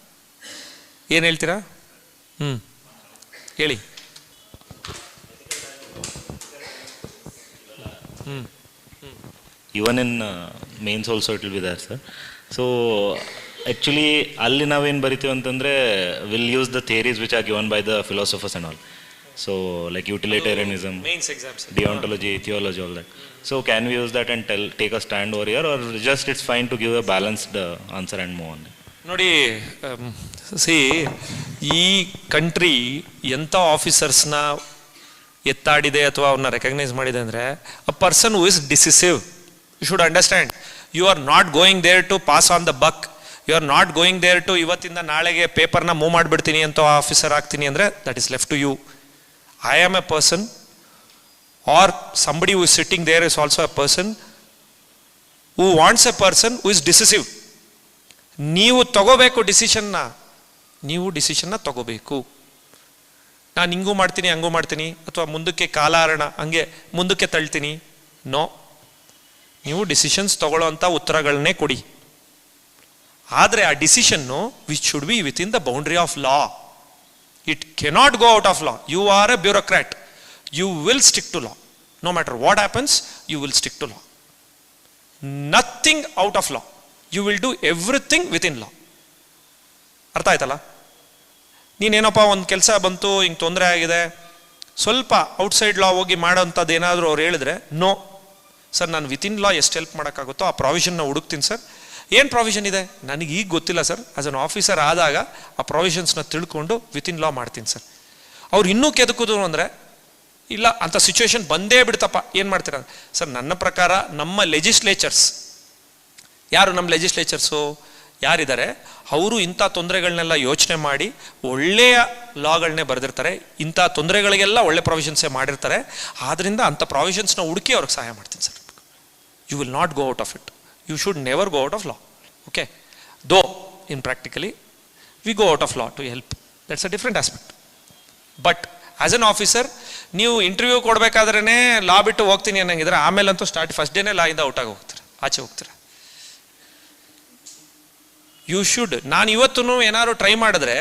ಏನು ಹೇಳ್ತೀರಾ? ಹ್ಞೂ ಹೇಳಿ. ಹ್ಞೂ in mains also it will be there sir so actually ಅಲ್ಲಿ ನಾವೇನು ಬರಿತೀವಿ ಅಂತಂದರೆ will use the theories which are given by the philosophers and also like utilitarianism means theology all that so can we use that and tell take a stand a year or just it's fine to give to balanced answer and move on? ನೋಡಿ see ಈ country ಎಂಥ ಆಫೀಸರ್ಸ್ನ ಎತ್ತಾಡಿದೆ ಅಥವಾ ಅವ್ರನ್ನ recognise ಮಾಡಿದೆ ಅಂದರೆ a person who is decisive you should understand you are not going there to pass on the buck you are not going there to ಇವತ್ತಿಂದ ನಾಳೆಗೆ ಪೇಪರ್ನ ಮೂವ್ ಮಾಡಿಬಿಡ್ತೀನಿ ಅಂತ ಆಫೀಸರ್ ಆಗ್ತೀನಿ ಅಂದರೆ that is left to you I am a person or somebody who is sitting there is also a person who wants a person who is decisive ನೀವು ತಗೋಬೇಕು ಡಿಸಿಷನ್ನ ನೀವು ಡಿಸಿಷನ್ನ ತಗೋಬೇಕು. ನಾನು ಹಿಂಗೂ ಮಾಡ್ತೀನಿ, ಹಂಗೂ ಮಾಡ್ತೀನಿ, ಅಥವಾ ಮುಂದಕ್ಕೆ ಕಾಲಾರಣ, ಹಂಗೆ ಮುಂದಕ್ಕೆ ತಳ್ತೀನಿ? ನೋ ನೀವು ಡಿಸಿಷನ್ಸ್ ತಗೊಳ್ಳೋಂಥ ಉತ್ತರಗಳನ್ನೇ ಕೊಡಿ. ಆದರೆ ಆ decision which should be within the boundary of law it cannot go out of law you are a bureaucrat you will stick to law no matter what happens you will stick to law nothing out of law you will do everything within law ಅರ್ಥ ಆಯ್ತಲ್ಲ? ನೀನೇನಪ್ಪ ಒಂದು ಕೆಲಸ ಬಂತು, ಹಿಂಗೆ ತೊಂದರೆ ಆಗಿದೆ. ಸ್ವಲ್ಪ outside ಲಾ ಹೋಗಿ ಮಾಡೋಂಥದ್ದು ಏನಾದರೂ ಅವ್ರು ಹೇಳಿದ್ರೆ ನೋ ಸರ್, ನಾನು ವಿತಿನ್ ಲಾ ಎಷ್ಟು ಹೆಲ್ಪ್ ಮಾಡೋಕ್ಕಾಗುತ್ತೋ ಆ ಪ್ರಾವಿಷನ್ನ ಹುಡುಕ್ತೀನಿ ಸರ್. ಏನು ಪ್ರಾವಿಷನ್ ಇದೆ? ನನಗೆ ಈಗ ಗೊತ್ತಿಲ್ಲ ಸರ್. ಆಸ್ ಅನ್ ಆಫೀಸರ್ ಆದಾಗ ಆ ಪ್ರಾವಿಷನ್ಸ್ನ ತಿಳ್ಕೊಂಡು ವಿತಿನ್ ಲಾ ಮಾಡ್ತೀನಿ ಸರ್. ಅವ್ರು ಇನ್ನೂ ಕೆದಕುದು ಅಂದರೆ, ಇಲ್ಲ ಅಂಥ ಸಿಚುವೇಶನ್ ಬಂದೇ ಬಿಡ್ತಪ್ಪ. ಏನು ಮಾಡ್ತೀರ? ಸರ್, ನನ್ನ ಪ್ರಕಾರ ನಮ್ಮ ಲೆಜಿಸ್ಲೇಚರ್ಸ್ ಯಾರು ನಮ್ಮ ಲೆಜಿಸ್ಲೇಚರ್ಸು ಯಾರಿದ್ದಾರೆ? ಅವರು ಇಂಥ ತೊಂದರೆಗಳನ್ನೆಲ್ಲ ಯೋಚನೆ ಮಾಡಿ ಒಳ್ಳೆಯ ಲಾಗಳನ್ನೇ ಬರೆದಿರ್ತಾರೆ. ಇಂಥ ತೊಂದರೆಗಳಿಗೆಲ್ಲ ಒಳ್ಳೆ ಪ್ರೊವಿಷನ್ಸೇ ಮಾಡಿರ್ತಾರೆ. ಆದ್ದರಿಂದ ಅಂಥ ಪ್ರೊವಿಷನ್ಸ್ನ ಹುಡುಕಿ ಅವ್ರಿಗೆ ಸಹಾಯ ಮಾಡ್ತೀನಿ sir. You will not go out of it you should never go out of law okay though in practically we go out of law to help that's a different aspect but as an officer ನೀವು interview ಕೊಡಬೇಕಾದ್ರೇ law ಬಿಟ್ಟು ಹೋಗ್ತೀನಿ ಅನ್ನಂಗಿದ್ರೆ ಅಂತೂ start first ಡೇನೇ ಲಾ ಇಂದ out ಆಗಿ ಹೋಗ್ತೀರ ಆಚೆ ಹೋಗ್ತೀರ. ಯು ಶುಡ್ ನಾನು ಇವತ್ತು ಏನಾದ್ರು ಟ್ರೈ ಮಾಡಿದ್ರೆ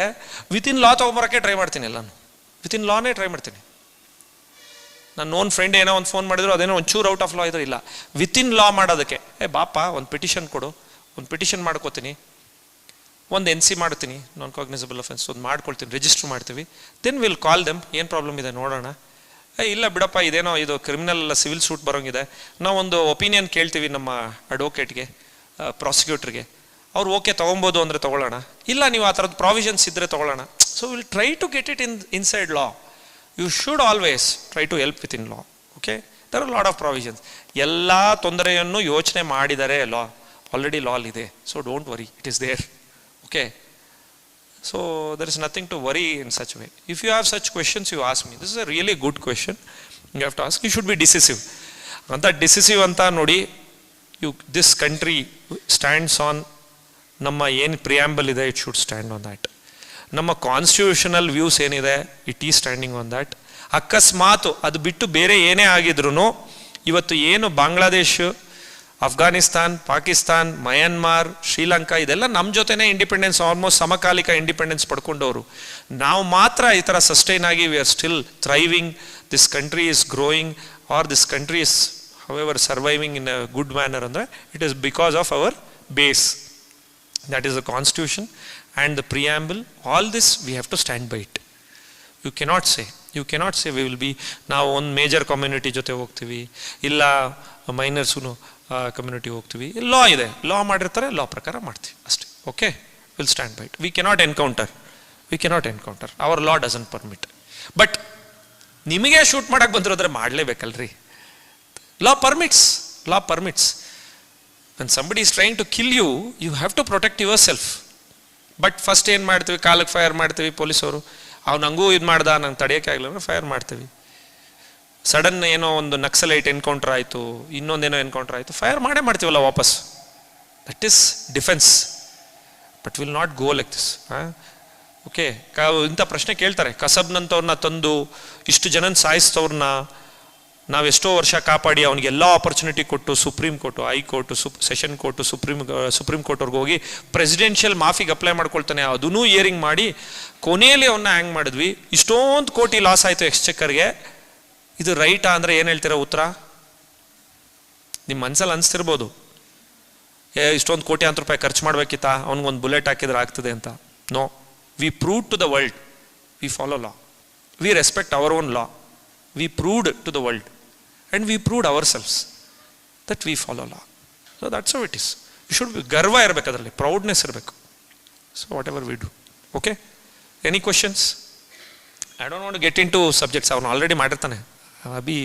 ವಿತಿನ್ ಲಾ ತೊಗೊಂಬರೋಕ್ಕೆ ಟ್ರೈ ಮಾಡ್ತೀನಿ ಎಲ್ಲಾನು. ವಿತಿನ್ ಲಾನೇ ಟ್ರೈ ಮಾಡ್ತೀನಿ. ನನ್ನ ಓನ್ ಫ್ರೆಂಡ್ ಏನೋ ಒಂದು ಫೋನ್ ಮಾಡಿದ್ರು, ಅದೇನೋ ಒಂಚೂರು ಔಟ್ ಆಫ್ ಲಾ ಇದ್ರೆ ಇಲ್ಲ. ವಿತಿನ್ ಲಾ ಮಾಡೋದಕ್ಕೆ, ಏ ಬಾಪ ಒಂದು ಪಿಟಿಷನ್ ಕೊಡು. ಒಂದು ಪಿಟಿಷನ್ ಮಾಡ್ಕೋತೀನಿ. ಒಂದು ಎನ್ ಸಿ ಮಾಡ್ತೀನಿ. ನಾನ್ ಕಾಗ್ನಿಸಬಲ್ ಅಫೆನ್ಸ್ ಒಂದು ಮಾಡ್ಕೊಳ್ತೀನಿ. ರಿಜಿಸ್ಟರ್ ಮಾಡ್ತೀವಿ. ದೆನ್ ವಿಲ್ ಕಾಲ್ ದೆಮ್ ಏನು ಪ್ರಾಬ್ಲಮ್ ಇದೆ ನೋಡೋಣ. ಏ, ಇಲ್ಲ ಬಿಡಪ್ಪ, ಇದೇನೋ ಇದು ಕ್ರಿಮಿನಲ್ ಅಲ್ಲ ಸಿವಿಲ್ ಸೂಟ್ ಬರೋಂಗಿದೆ. ನಾವೊಂದು ಒಪಿನಿಯನ್ ಕೇಳ್ತೀವಿ ನಮ್ಮ ಅಡ್ವೊಕೇಟ್ಗೆ ಪ್ರಾಸಿಕ್ಯೂಟ್ರಿಗೆ ಅವ್ರು ಓಕೆ ತೊಗೊಬೋದು ಅಂದರೆ ತೊಗೊಳ್ಳೋಣ. ಇಲ್ಲ ನೀವು ಆ ಥರದ್ದು ಪ್ರಾವಿಷನ್ಸ್ ಇದ್ದರೆ ತೊಗೊಳ್ಳೋಣ. So will try to get it in inside law you should always try to help within law okay there are lot of provisions ಎಲ್ಲ ತೊಂದರೆಯನ್ನು ಯೋಚನೆ ಮಾಡಿದರೆ ಲಾ ಆಲ್ರೆಡಿ ಲಾಲ್ ಇದೆ. So don't worry it is there okay so there is nothing to worry in such way if you have such questions you ask me this is a really good question you have to ask you should be decisive ಅಂತ decisive ಅಂತ ನೋಡಿ you this country stands on ನಮ್ಮ ಏನು preamble ಇದೆ it should stand on that ನಮ್ಮ constitutional views ಏನಿದೆ it is standing on that ಅಕಸ್ಮಾತ್ ಅದು ಬಿಟ್ಟು ಬೇರೆ ಏನೇ ಆಗಿದ್ರು ಇವತ್ತು ಏನು ಬಾಂಗ್ಲಾದೇಶ್, ಅಫ್ಘಾನಿಸ್ತಾನ್, ಪಾಕಿಸ್ತಾನ್, ಮಯನ್ಮಾರ್, ಶ್ರೀಲಂಕಾ, ಇದೆಲ್ಲ ನಮ್ಮ ಜೊತೆನೇ ಇಂಡಿಪೆಂಡೆನ್ಸ್ ಆಲ್ಮೋಸ್ಟ್ ಸಮಕಾಲಿಕ ಇಂಡಿಪೆಂಡೆನ್ಸ್ ಪಡ್ಕೊಂಡವರು. ನಾವು ಮಾತ್ರ ಈ ಥರ ಸಸ್ಟೈನ್ ಆಗಿ we are still thriving this country is growing or this country is however surviving in a good manner ಅಂದರೆ it is because of our base that is the constitution and the preamble. All this we have to stand by it. You cannot say, you cannot say we will be ನಾವು ಒಂದು major community ಜೊತೆ ಹೋಗ್ತೀವಿ ಇಲ್ಲ ಮೈನರ್ಸು community ಹೋಗ್ತೀವಿ ಲಾ ಇದೆ. ಲಾ ಮಾಡಿರ್ತಾರೆ ಲಾ ಪ್ರಕಾರ ಮಾಡ್ತೀವಿ ಅಷ್ಟೇ. Okay will stand by it we cannot encounter we cannot encounter our law doesn't permit but ನಿಮಗೆ ಶೂಟ್ ಮಾಡಕ್ಕೆ ಬಂದಿರೋದ್ರೆ ಮಾಡಲೇಬೇಕಲ್ರಿ. Law permits law permits when somebody is trying to kill you you have to protect yourself. But first ಏನು ಮಾಡ್ತೀವಿ? ಕಾಲಕ್ಕೆ fire ಮಾಡ್ತೀವಿ ಪೊಲೀಸವರು. ಅವ್ನು ಹಂಗೂ ಇದು ಮಾಡ್ದ ನಂಗೆ ತಡೆಯೋಕೆ ಆಗಲಿಲ್ಲ ಅಂದ್ರೆ ಫೈರ್ ಮಾಡ್ತೀವಿ. ಸಡನ್ ಏನೋ ಒಂದು ನಕ್ಸಲೈಟ್ ಎನ್ಕೌಂಟರ್ ಆಯಿತು, ಇನ್ನೊಂದೇನೋ ಎನ್ಕೌಂಟರ್ ಆಯಿತು ಫೈರ್ ಮಾಡೇ ಮಾಡ್ತೀವಲ್ಲ ವಾಪಸ್. That is defence but will not go like this okay ಕ ಇಂಥ ಪ್ರಶ್ನೆ ಕೇಳ್ತಾರೆ. ಕಸಬ್ನಂಥವ್ರನ್ನ ತಂದು ಇಷ್ಟು ಜನನ ಸಾಯಿಸ್ತವ್ರನ್ನ ನಾವೆಷ್ಟೋ ವರ್ಷ ಕಾಪಾಡಿ ಅವನಿಗೆ ಎಲ್ಲ ಆಪರ್ಚುನಿಟಿ ಕೊಟ್ಟು supreme court high court ಸುಪ್ session court supreme supreme ಕೋರ್ಟ್ವರೆಗೆ ಹೋಗಿ ಪ್ರೆಸಿಡೆನ್ಷಿಯಲ್ ಮಾಫಿಗೆ ಅಪ್ಲೈ ಮಾಡ್ಕೊಳ್ತಾನೆ. ಅದನ್ನೂ ಇಯರಿಂಗ್ ಮಾಡಿ, ಕೊನೆಯಲ್ಲಿ ಅವನ್ನ ಹ್ಯಾಂಗ್ ಮಾಡಿದ್ವಿ. ಇಷ್ಟೊಂದು ಕೋಟಿ ಲಾಸ್ ಆಯಿತು ಎಕ್ಸ್ಚೆಕ್ಕರ್ಗೆ ಇದು ರೈಟಾ ಅಂದರೆ ಏನು ಹೇಳ್ತೀರಾ ಉತ್ತರ? ನಿಮ್ಮ ಮನ್ಸಲ್ಲಿ ಅನಿಸ್ತಿರ್ಬೋದು. ಏ, ಇಷ್ಟೊಂದು ಕೋಟ್ಯಾಂತರ ರೂಪಾಯಿ ಖರ್ಚು ಮಾಡಬೇಕಿತ್ತಾ? ಅವ್ನಿಗೊಂದು ಬುಲೆಟ್ ಹಾಕಿದ್ರೆ ಆಗ್ತದೆ ಅಂತ. No we prove to the world we follow law we respect our own law we proved to the world and we proved ourselves that we follow law so that's how it is you should be ಗರ್ವ ಇರಬೇಕು ಅದರಲ್ಲಿ proudness ಇರಬೇಕು so whatever we do okay any questions I don't want get into subjects ಅವನು already ಮಾಡಿರ್ತಾನೆ. Abhi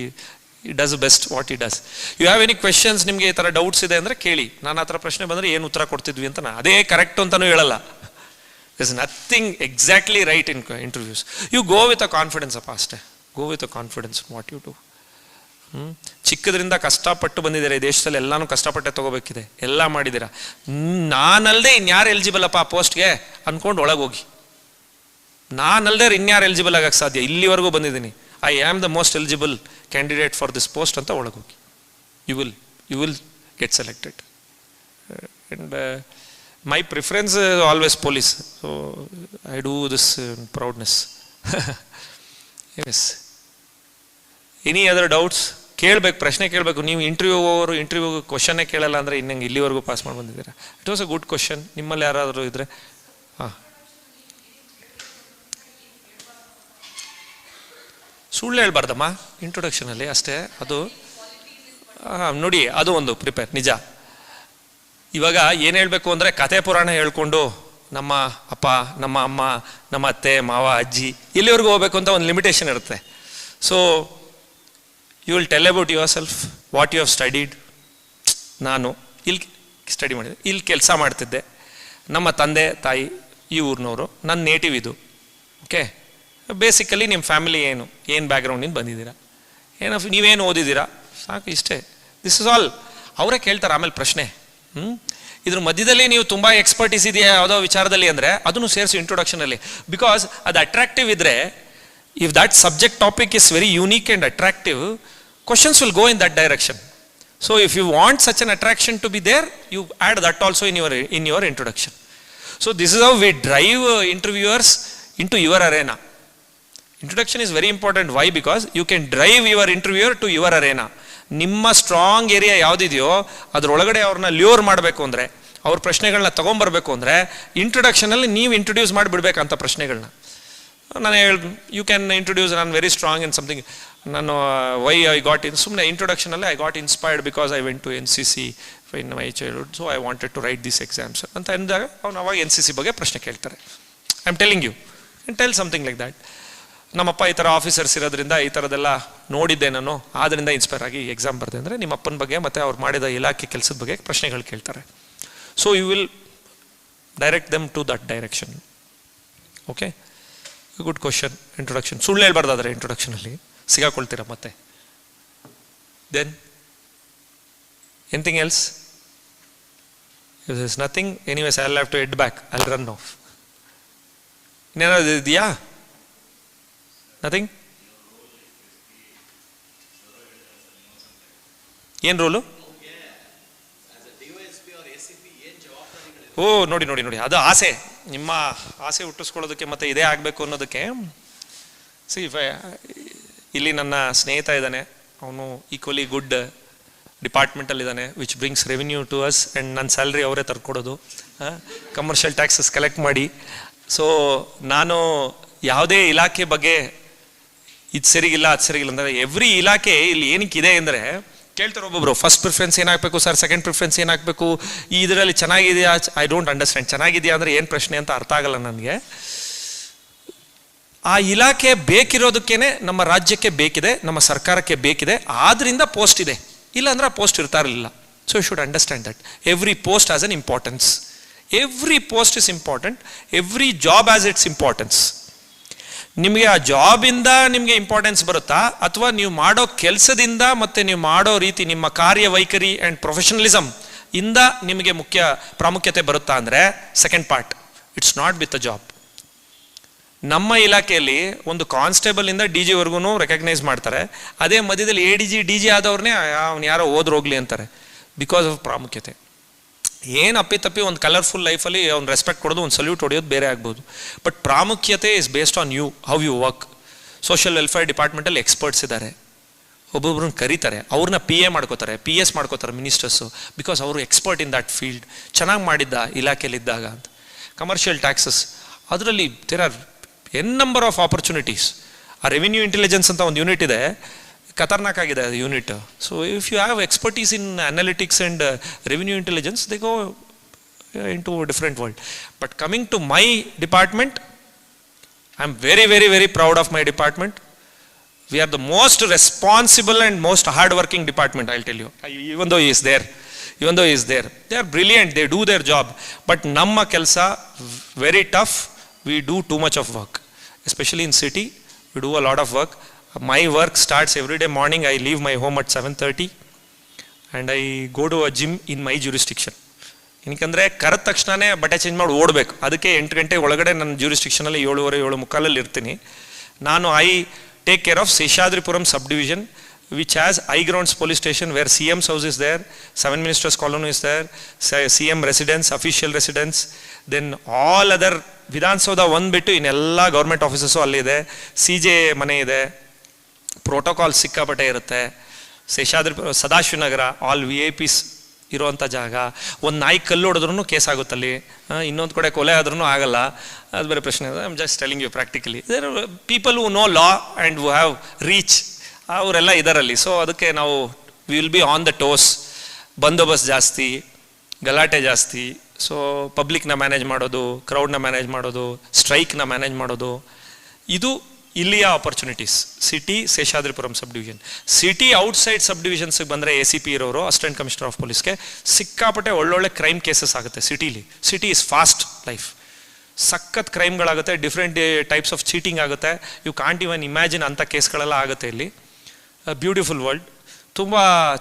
it does best what it does you have any questions ನಿಮಗೆ ಈ ಥರ doubts ಇದೆ ಅಂದರೆ ಕೇಳಿ. ನಾನು ಆ ಥರ ಪ್ರಶ್ನೆ ಬಂದರೆ ಏನು ಉತ್ತರ ಕೊಡ್ತಿದ್ವಿ ಅಂತ ನಾನು ಅದೇ ಕರೆಕ್ಟ್ ಅಂತಲೂ ಹೇಳಲ್ಲ. Is nothing exactly right in interviews you go with a confidence ಅಪ್ಪ, ಅಷ್ಟೇ. Go with a confidence what you do ಹ್ಞೂ ಚಿಕ್ಕದ್ರಿಂದ ಕಷ್ಟಪಟ್ಟು ಬಂದಿದ್ದಾರೆ? ದೇಶದಲ್ಲಿ ಎಲ್ಲಾನು ಕಷ್ಟಪಟ್ಟೆ ತಗೋಬೇಕಿದೆ. ಎಲ್ಲ ಮಾಡಿದ್ದೀರಾ? ನಾನಲ್ಲದೆ ಇನ್ಯಾರು ಎಲಿಜಿಬಲ್ ಅಪ್ಪ ಆ ಪೋಸ್ಟ್ಗೆ ಅಂದ್ಕೊಂಡು ಒಳಗೋಗಿ. ನಾನಲ್ಲದೆ ಇನ್ಯಾರು ಎಲಿಜಿಬಲ್ ಆಗಕ್ಕೆ ಸಾಧ್ಯ? ಇಲ್ಲಿವರೆಗೂ ಬಂದಿದ್ದೀನಿ. I am the most eligible candidate for this post ಅಂತ ಒಳಗೋಗಿ. You will you will get selected and my preference always police so I do this proudness yes any other doubts ಕೇಳಬೇಕು, ಪ್ರಶ್ನೆ ಕೇಳಬೇಕು, ನೀವು ಇಂಟರ್ವ್ಯೂ ಹೋಗೋರು ಇಂಟರ್ವ್ಯೂ ಕ್ವಶನ್ನೇ ಕೇಳಲ್ಲ ಅಂದರೆ ಇನ್ನಂಗೆ ಇಲ್ಲಿವರೆಗೂ pass ಮಾಡಿ ಬಂದಿದ್ದೀರಾ? It was a good question ನಿಮ್ಮಲ್ಲಿ ಯಾರಾದರೂ ಇದ್ದರೆ ಹಾಂ. ಸುಳ್ಳು ಹೇಳ್ಬಾರ್ದಮ್ಮ. ಇಂಟ್ರೊಡಕ್ಷನಲ್ಲಿ ಅಷ್ಟೇ. ಅದು ಹಾಂ ನೋಡಿ, ಅದು ಒಂದು ಪ್ರಿಪೇರ್ ನಿಜ. ಇವಾಗ ಏನು ಹೇಳಬೇಕು ಅಂದರೆ ಕತೆ ಪುರಾಣ ಹೇಳ್ಕೊಂಡು ನಮ್ಮ ಅಪ್ಪ, ನಮ್ಮ ಅಮ್ಮ, ನಮ್ಮ ಅತ್ತೆ, ಮಾವ, ಅಜ್ಜಿ ಇಲ್ಲಿವರೆಗೂ ಹೋಗ್ಬೇಕು ಅಂತ ಒಂದು ಲಿಮಿಟೇಷನ್ ಇರುತ್ತೆ. So you will tell about yourself what you have studied ನಾನು ಇಲ್ಲಿ ಸ್ಟಡಿ ಮಾಡಿದೆ. ಇಲ್ಲಿ ಕೆಲಸ ಮಾಡ್ತಿದ್ದೆ. ನಮ್ಮ ತಂದೆ, ತಾಯಿ, ಈ ಊರಿನವರು, ನನ್ನ ನೇಟಿವ್ ಇದು. ಓಕೆ ಬೇಸಿಕಲಿ ನಿಮ್ಮ ಫ್ಯಾಮಿಲಿ ಏನು? ಏನು ಬ್ಯಾಕ್ಗ್ರೌಂಡಿಂದ ಬಂದಿದ್ದೀರಾ? ಏನೋ ನೀವೇನು ಓದಿದ್ದೀರಾ? ಸಾಕು, ಇಷ್ಟೇ. ದಿಸ್ ಇಸ್ ಆಲ್ ಅವರೇ ಕೇಳ್ತಾರೆ ಆಮೇಲೆ ಪ್ರಶ್ನೆ. ಹ್ಞೂ ಇದ್ರ ಮಧ್ಯದಲ್ಲಿ ನೀವು ತುಂಬ ಎಕ್ಸ್ಪರ್ಟೀಸ್ ಇದೆಯಾ? ಯಾವುದೋ ವಿಚಾರದಲ್ಲಿ ಅಂದರೆ ಅದನ್ನು ಸೇರಿಸಿ ಇಂಟ್ರೊಡಕ್ಷನಲ್ಲಿ ಬಿಕಾಸ್ ಅದು ಅಟ್ರಾಕ್ಟಿವ್ ಇದ್ದರೆ if that subject topic is very unique and attractive questions will go in that direction so if you want such an attraction to be there you add that also in your in your introduction so this is how we drive uh, interviewers into your arena introduction is very important why because you can drive your interviewer to your arena ನಿಮ್ಮ strong area ಯಾವುದಿದೆಯೋ ಅದರೊಳಗಡೆ ಅವ್ರನ್ನ lure ಮಾಡಬೇಕು ಅಂದರೆ ಅವ್ರ ಪ್ರಶ್ನೆಗಳನ್ನ ತೊಗೊಂಬರ್ಬೇಕು ಅಂದರೆ ಇಂಟ್ರೊಡಕ್ಷನಲ್ಲಿ ನೀವು ಇಂಟ್ರೊಡ್ಯೂಸ್ ಮಾಡಿಬಿಡ್ಬೇಕಂತ ಪ್ರಶ್ನೆಗಳನ್ನ ನಾನು ಹೇಳ್ ಯು ಕ್ಯಾನ್ ಇಂಟ್ರೊಡ್ಯೂಸ್ ನಾನು ವೆರಿ ಸ್ಟ್ರಾಂಗ್ ಇನ್ ಸಮಥಿಂಗ್ ನಾನು ವೈ ಐ ಗಾಟ್ ಇನ್ ಸುಮ್ಮನೆ ಇಂಟ್ರೊಡಕ್ಷನಲ್ಲಿ I got inspired because I went to N C C in my childhood so I wanted to write this exams ಅಂತ ಅಂದಾಗ, ಅವ್ನು ಅವಾಗ N C C ಬಗ್ಗೆ ಪ್ರಶ್ನೆ ಕೇಳ್ತಾರೆ. I am telling you tell something like that ನಮ್ಮಪ್ಪ ಈ ಥರ ಆಫೀಸರ್ಸ್ ಇರೋದ್ರಿಂದ ಈ ಥರದೆಲ್ಲ ನೋಡಿದ್ದೆ ನಾನು ಆದ್ದರಿಂದ ಇನ್ಸ್ಪೈರ್ ಆಗಿ ಎಕ್ಸಾಮ್ ಬರೆದೆ ಅಂದರೆ ನಿಮ್ಮ ಅಪ್ಪನ ಬಗ್ಗೆ ಮತ್ತು ಅವ್ರು ಮಾಡಿದ ಇಲಾಖೆ ಕೆಲಸದ ಬಗ್ಗೆ ಪ್ರಶ್ನೆಗಳು ಕೇಳ್ತಾರೆ. So you will direct them to that direction okay good question introduction ಸುಳ್ಳು ಹೇಳ್ಬಾರ್ದಾದ್ರೆ ಇಂಟ್ರೊಡಕ್ಷನಲ್ಲಿ ಸಿಗಾಕೊಳ್ತೀರಾ ಮತ್ತೆ? Then anything else is nothing anyways I have to head back I'll run off ಇನ್ನೇನಾದ್ರು ಇದೆಯಾ ನಥಿಂಗ್ ಏನು ರೋಲು ಓ ನೋಡಿ ನೋಡಿ ನೋಡಿ. ಅದು ಆಸೆ. ನಿಮ್ಮ ಆಸೆ ಹುಟ್ಟಿಸ್ಕೊಳ್ಳೋದಕ್ಕೆ ಮತ್ತೆ ಇದೇ ಆಗಬೇಕು ಅನ್ನೋದಕ್ಕೆ ಸಿ ಇಲ್ಲಿ ನನ್ನ ಸ್ನೇಹಿತ ಇದ್ದಾನೆ. ಅವನು equally good ಡಿಪಾರ್ಟ್ಮೆಂಟಲ್ಲಿದ್ದಾನೆ which brings revenue to us and ನನ್ನ ಸ್ಯಾಲ್ರಿ ಅವರೇ ತರ್ಕೊಡೋದು. ಕಮರ್ಷಿಯಲ್ ಟ್ಯಾಕ್ಸಸ್ ಕಲೆಕ್ಟ್ ಮಾಡಿ. ಸೊ ನಾನು ಯಾವುದೇ ಇಲಾಖೆ ಬಗ್ಗೆ ಇದು ಸರಿಗಿಲ್ಲ, ಅದು ಸರಿಗಿಲ್ಲ ಅಂದರೆ ಎವ್ರಿ ಇಲಾಖೆ ಇಲ್ಲಿ ಏನಕ್ಕಿದೆ ಅಂದರೆ ಕೇಳ್ತಾರೆ ಒಬ್ಬೊಬ್ರು ಫಸ್ಟ್ ಪ್ರಿಫರೆನ್ಸ್ ಏನಾಗಬೇಕು ಸರ್ ಸೆಕೆಂಡ್ ಪ್ರಿಫರೆನ್ಸ್ ಏನಾಗಬೇಕು? ಈ ಇದರಲ್ಲಿ ಚೆನ್ನಾಗಿದೆಯಾ? ಐ ಡೋಂಟ್ ಅಂಡರ್ಸ್ಟ್ಯಾಂಡ್ ಚೆನ್ನಾಗಿದೆಯಾ ಅಂದರೆ ಏನು ಪ್ರಶ್ನೆ ಅಂತ ಅರ್ಥ ಆಗಲ್ಲ ನನಗೆ. ಆ ಇಲಾಖೆ ಬೇಕಿರೋದಕ್ಕೇನೆ ನಮ್ಮ ರಾಜ್ಯಕ್ಕೆ ಬೇಕಿದೆ, ನಮ್ಮ ಸರ್ಕಾರಕ್ಕೆ ಬೇಕಿದೆ. ಆದ್ದರಿಂದ ಪೋಸ್ಟ್ ಇದೆ. ಇಲ್ಲಾಂದ್ರೆ ಆ ಪೋಸ್ಟ್ ಇರ್ತಾ ಇರಲಿಲ್ಲ. So you should understand that every post has an importance every post is important every job has its importance ನಿಮಗೆ ಆ ಜಾಬಿಂದ ನಿಮಗೆ ಇಂಪಾರ್ಟೆನ್ಸ್ ಬರುತ್ತಾ? ಅಥವಾ ನೀವು ಮಾಡೋ ಕೆಲಸದಿಂದ ಮತ್ತು ನೀವು ಮಾಡೋ ರೀತಿ ನಿಮ್ಮ ಕಾರ್ಯವೈಖರಿ ಆ್ಯಂಡ್ ಪ್ರೊಫೆಷನಲಿಸಮ್ ಇಂದ ನಿಮಗೆ ಮುಖ್ಯ ಪ್ರಾಮುಖ್ಯತೆ ಬರುತ್ತಾ ಅಂದರೆ second part it's not with a job ನಮ್ಮ ಇಲಾಖೆಯಲ್ಲಿ ಒಂದು ಕಾನ್ಸ್ಟೇಬಲ್ ಇಂದ ಡಿ ಜಿವರೆಗೂ ರೆಕಗ್ನೈಸ್ ಮಾಡ್ತಾರೆ. ಅದೇ ಮಧ್ಯದಲ್ಲಿ A D G D G ಆದವ್ರನ್ನೇ ಅವ್ನು ಯಾರೋ ಹೋದ್ರೋಗ್ಲಿ ಅಂತಾರೆ. ಬಿಕಾಸ್ ಆಫ್ ಪ್ರಾಮುಖ್ಯತೆ. ಏನು ಅಪ್ಪಿತಪ್ಪಿ ಒಂದು ಕಲರ್ಫುಲ್ ಲೈಫಲ್ಲಿ ಅವ್ನು ರೆಸ್ಪೆಕ್ಟ್ ಕೊಡೋದು, ಒಂದು ಸಲ್ಯೂಟ್ ಹೊಡೆಯೋದು ಬೇರೆ ಆಗ್ಬೋದು. ಬಟ್ ಪ್ರಾಮುಖ್ಯತೆ is based on you how you work social welfare ಡಿಪಾರ್ಟ್ಮೆಂಟಲ್ಲಿ experts ಇದ್ದಾರೆ ಒಬ್ಬೊಬ್ರನ್ನ ಕರೀತಾರೆ. ಅವ್ರನ್ನ ಪಿ ಎ ಮಾಡ್ಕೋತಾರೆ ಪಿ ಎಸ್ ಮಾಡ್ಕೋತಾರೆ ಮಿನಿಸ್ಟರ್ಸು ಬಿಕಾಸ್ ಅವರು ಎಕ್ಸ್ಪರ್ಟ್ ಇನ್ ದಟ್ ಫೀಲ್ಡ್ ಚೆನ್ನಾಗಿ ಮಾಡಿದ್ದ ಇಲಾಖೆಯಲ್ಲಿದ್ದಾಗ ಅಂತ. ಕಮರ್ಷಿಯಲ್ ಟ್ಯಾಕ್ಸಸ್ ಅದರಲ್ಲಿ there are N number of opportunities ಆ ರೆವಿನ್ಯೂ ಇಂಟೆಲಿಜೆನ್ಸ್ ಅಂತ ಒಂದು ಯೂನಿಟ್ ಇದೆ. ಖತರ್ನಾಕ್ ಆಗಿದೆ ಅದು unit so if you have expertise in analytics and revenue intelligence they go into different world but coming to my department I am very very very proud of my department we are the most responsible and most hard working department I tell you even though is there even though is there they are brilliant they do their job but ನಮ್ಮ ಕೆಲಸ very tough we do too much of work especially in city we do a lot of work my work starts every day morning I leave my home at seven thirty and I go a gym in my jurisdiction ಏನಕ್ಕಂದರೆ ಕರೆದ ತಕ್ಷಣನೇ ಬಟ್ಟೆ change ಮಾಡಿ ಓಡಬೇಕು. ಅದಕ್ಕೆ ಎಂಟು ಗಂಟೆ ಒಳಗಡೆ ನನ್ನ ಜ್ಯೂರಿಸ್ಟಿಕ್ಷನಲ್ಲಿ ಏಳುವರೆ, ಏಳು ಮುಕ್ಕಾಲಲ್ಲಿ ಇರ್ತೀನಿ. ನಾನು I take care of Seshadripuram sub division which has high grounds police station where C M's house is there seven ministers colony is there C M residence official residence then all other Vidhana Soudha ಒಂದು ಬಿಟ್ಟು ಇನ್ನೆಲ್ಲ government offices ಅಲ್ಲಿದೆ C J ಮನೆ ಇದೆ protocol ಸಿಕ್ಕಾಪಟ್ಟೆ ಇರುತ್ತೆ. Seshadri Sadashivanagar all V I P's ಇರುವಂಥ ಜಾಗ. ಒಂದು ನಾಯಿ ಕಲ್ಲು ಹೊಡೆದ್ರೂ ಕೇಸ್ ಆಗುತ್ತಲ್ಲಿ. ಇನ್ನೊಂದು ಕಡೆ ಕೊಲೆ ಆದ್ರೂ ಆಗಲ್ಲ. ಅದು ಬೇರೆ ಪ್ರಶ್ನೆ ಇದೆ. I'm just telling you practically there people who know law and who have reach ಅವರೆಲ್ಲ ಇದರಲ್ಲಿ. ಸೊ ಅದಕ್ಕೆ ನಾವು will be on the toes ಬಂದೋಬಸ್ತ್ ಜಾಸ್ತಿ, ಗಲಾಟೆ ಜಾಸ್ತಿ. ಸೊ ಪಬ್ಲಿಕ್ನ ಮ್ಯಾನೇಜ್ ಮಾಡೋದು ಕ್ರೌಡ್ನ ಮ್ಯಾನೇಜ್ ಮಾಡೋದು ಸ್ಟ್ರೈಕ್ನ ಮ್ಯಾನೇಜ್ ಮಾಡೋದು. ಇದು ಇಲ್ಲಿಯ opportunities city Seshadripuram sub division city outside sub ಡಿವಿಷನ್ಸ್ಗೆ ಬಂದರೆ ಎ ಸಿ ಪಿ ಇರೋರು ಅಸಿಸ್ಟೆಂಟ್ ಕಮಿಷನರ್ ಆಫ್ ಪೊಲೀಸ್ಗೆ ಸಿಕ್ಕಾಪಟ್ಟೆ ಒಳ್ಳೊಳ್ಳೆ ಕ್ರೈಮ್ ಕೇಸಸ್ ಆಗುತ್ತೆ ಸಿಟಿಲಿ ಸಿಟಿ ಇಸ್ ಫಾಸ್ಟ್ ಲೈಫ್ ಸಖತ್ ಕ್ರೈಮ್ಗಳಾಗುತ್ತೆ ಡಿಫ್ರೆಂಟ್ ಟೈಪ್ಸ್ ಆಫ್ ಚೀಟಿಂಗ್ ಆಗುತ್ತೆ. ಯು ಕಾಂಟ್ ಇವನ್ ಇಮ್ಯಾಜಿನ್ ಅಂಥ ಕೇಸ್ಗಳೆಲ್ಲ ಆಗುತ್ತೆ ಇಲ್ಲಿ. ಬ್ಯೂಟಿಫುಲ್ ವರ್ಲ್ಡ್ ತುಂಬ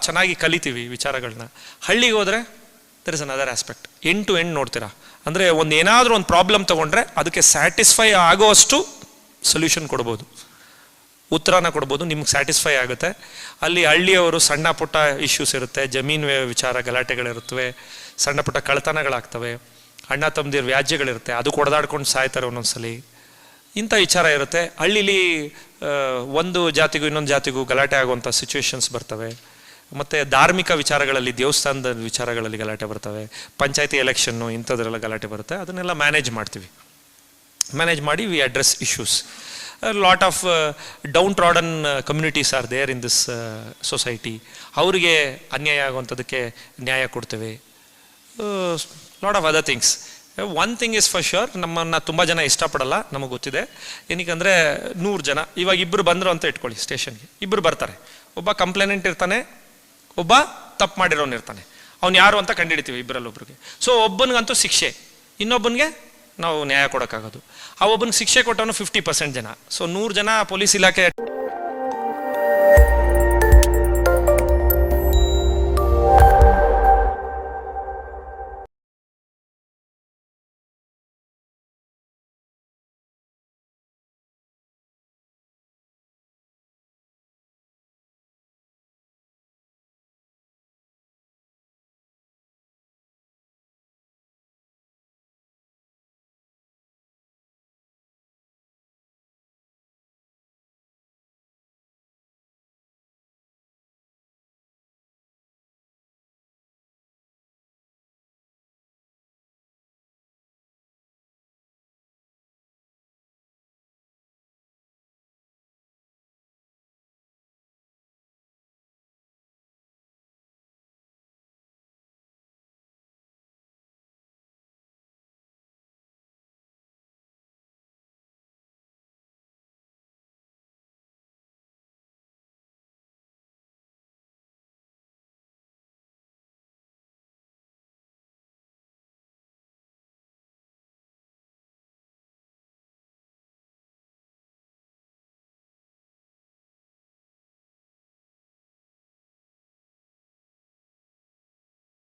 ಚೆನ್ನಾಗಿ ಕಲಿತೀವಿ ವಿಚಾರಗಳನ್ನ ಹಳ್ಳಿಗೆ ಹೋದರೆ there is another aspect end to end ನೋಡ್ತೀರಾ. ಅಂದರೆ ಒಂದು ಏನಾದರೂ ಒಂದು ಪ್ರಾಬ್ಲಮ್ ತೊಗೊಂಡ್ರೆ ಅದಕ್ಕೆ ಸ್ಯಾಟಿಸ್ಫೈ ಆಗೋವಷ್ಟು ಸೊಲ್ಯೂಷನ್ ಕೊಡ್ಬೋದು. ಉತ್ತರನ ಕೊಡ್ಬೋದು, ನಿಮ್ಗೆ ಸ್ಯಾಟಿಸ್ಫೈ ಆಗುತ್ತೆ. ಅಲ್ಲಿ ಹಳ್ಳಿಯವರು ಸಣ್ಣ ಪುಟ್ಟ ಇಶ್ಯೂಸ್ ಇರುತ್ತೆ. ಜಮೀನು ವಿಚಾರ ಗಲಾಟೆಗಳಿರುತ್ತವೆ. ಸಣ್ಣ ಪುಟ್ಟ ಕಳ್ತನಗಳಾಗ್ತವೆ ಅಣ್ಣ ತಮ್ಮದಿರ ವ್ಯಾಜ್ಯಗಳಿರುತ್ತೆ. ಅದು ಕೊಡದಾಡ್ಕೊಂಡು ಸಾಯ್ತಾರೆ ಒಂದೊಂದ್ಸಲಿ. ಇಂಥ ವಿಚಾರ ಇರುತ್ತೆ. ಹಳ್ಳಿಲಿ ಒಂದು ಜಾತಿಗೂ ಇನ್ನೊಂದು ಜಾತಿಗೂ ಗಲಾಟೆ ಆಗುವಂಥ ಸಿಚುವೇಶನ್ಸ್ ಬರ್ತವೆ. ಮತ್ತು ಧಾರ್ಮಿಕ ವಿಚಾರಗಳಲ್ಲಿ, ದೇವಸ್ಥಾನದ ವಿಚಾರಗಳಲ್ಲಿ ಗಲಾಟೆ ಬರ್ತವೆ. ಪಂಚಾಯತಿ ಎಲೆಕ್ಷನ್ನು ಇಂಥದ್ರೆಲ್ಲ ಗಲಾಟೆ ಬರುತ್ತೆ. ಅದನ್ನೆಲ್ಲ ಮ್ಯಾನೇಜ್ ಮಾಡ್ತೀವಿ. ಮ್ಯಾನೇಜ್ ಮಾಡಿ we address issues lot of downtrodden communities are there in this society ಅವರಿಗೆ ಅನ್ಯಾಯ ಆಗುವಂಥದ್ದಕ್ಕೆ ನ್ಯಾಯ ಕೊಡ್ತೇವೆ. Lot of other things one thing is for sure ನಮ್ಮನ್ನು ತುಂಬ ಜನ ಇಷ್ಟಪಡಲ್ಲ, ನಮಗೆ ಗೊತ್ತಿದೆ. ಏನಕ್ಕಂದರೆ, ನೂರು ಜನ, ಇವಾಗ ಇಬ್ಬರು ಬಂದರು ಅಂತ ಇಟ್ಕೊಳ್ಳಿ ಸ್ಟೇಷನ್ಗೆ ಇಬ್ಬರು ಬರ್ತಾರೆ. ಒಬ್ಬ ಕಂಪ್ಲೇನೆಂಟ್ ಇರ್ತಾನೆ, ಒಬ್ಬ ತಪ್ಪು ಮಾಡಿರೋನು ಇರ್ತಾನೆ. ಅವ್ನು ಯಾರು ಅಂತ ಕಂಡುಹಿಡಿತೀವಿ ಇಬ್ಬರಲ್ಲೊಬ್ರಿಗೆ ಸೊ ಒಬ್ಬನಿಗಂತೂ ಶಿಕ್ಷೆ, ಇನ್ನೊಬ್ಬನಿಗೆ ನಾವು ನ್ಯಾಯ ಕೊಡೋಕ್ಕಾಗೋದು. ಆ ಒಬ್ಬನ ಶಿಕ್ಷೆ ಕೊಟ್ಟವನು ಫಿಫ್ಟಿ ಪರ್ಸೆಂಟ್ ಜನ. ಸೊ ನೂರು ಜನ ಪೊಲೀಸ್ ಇಲಾಖೆ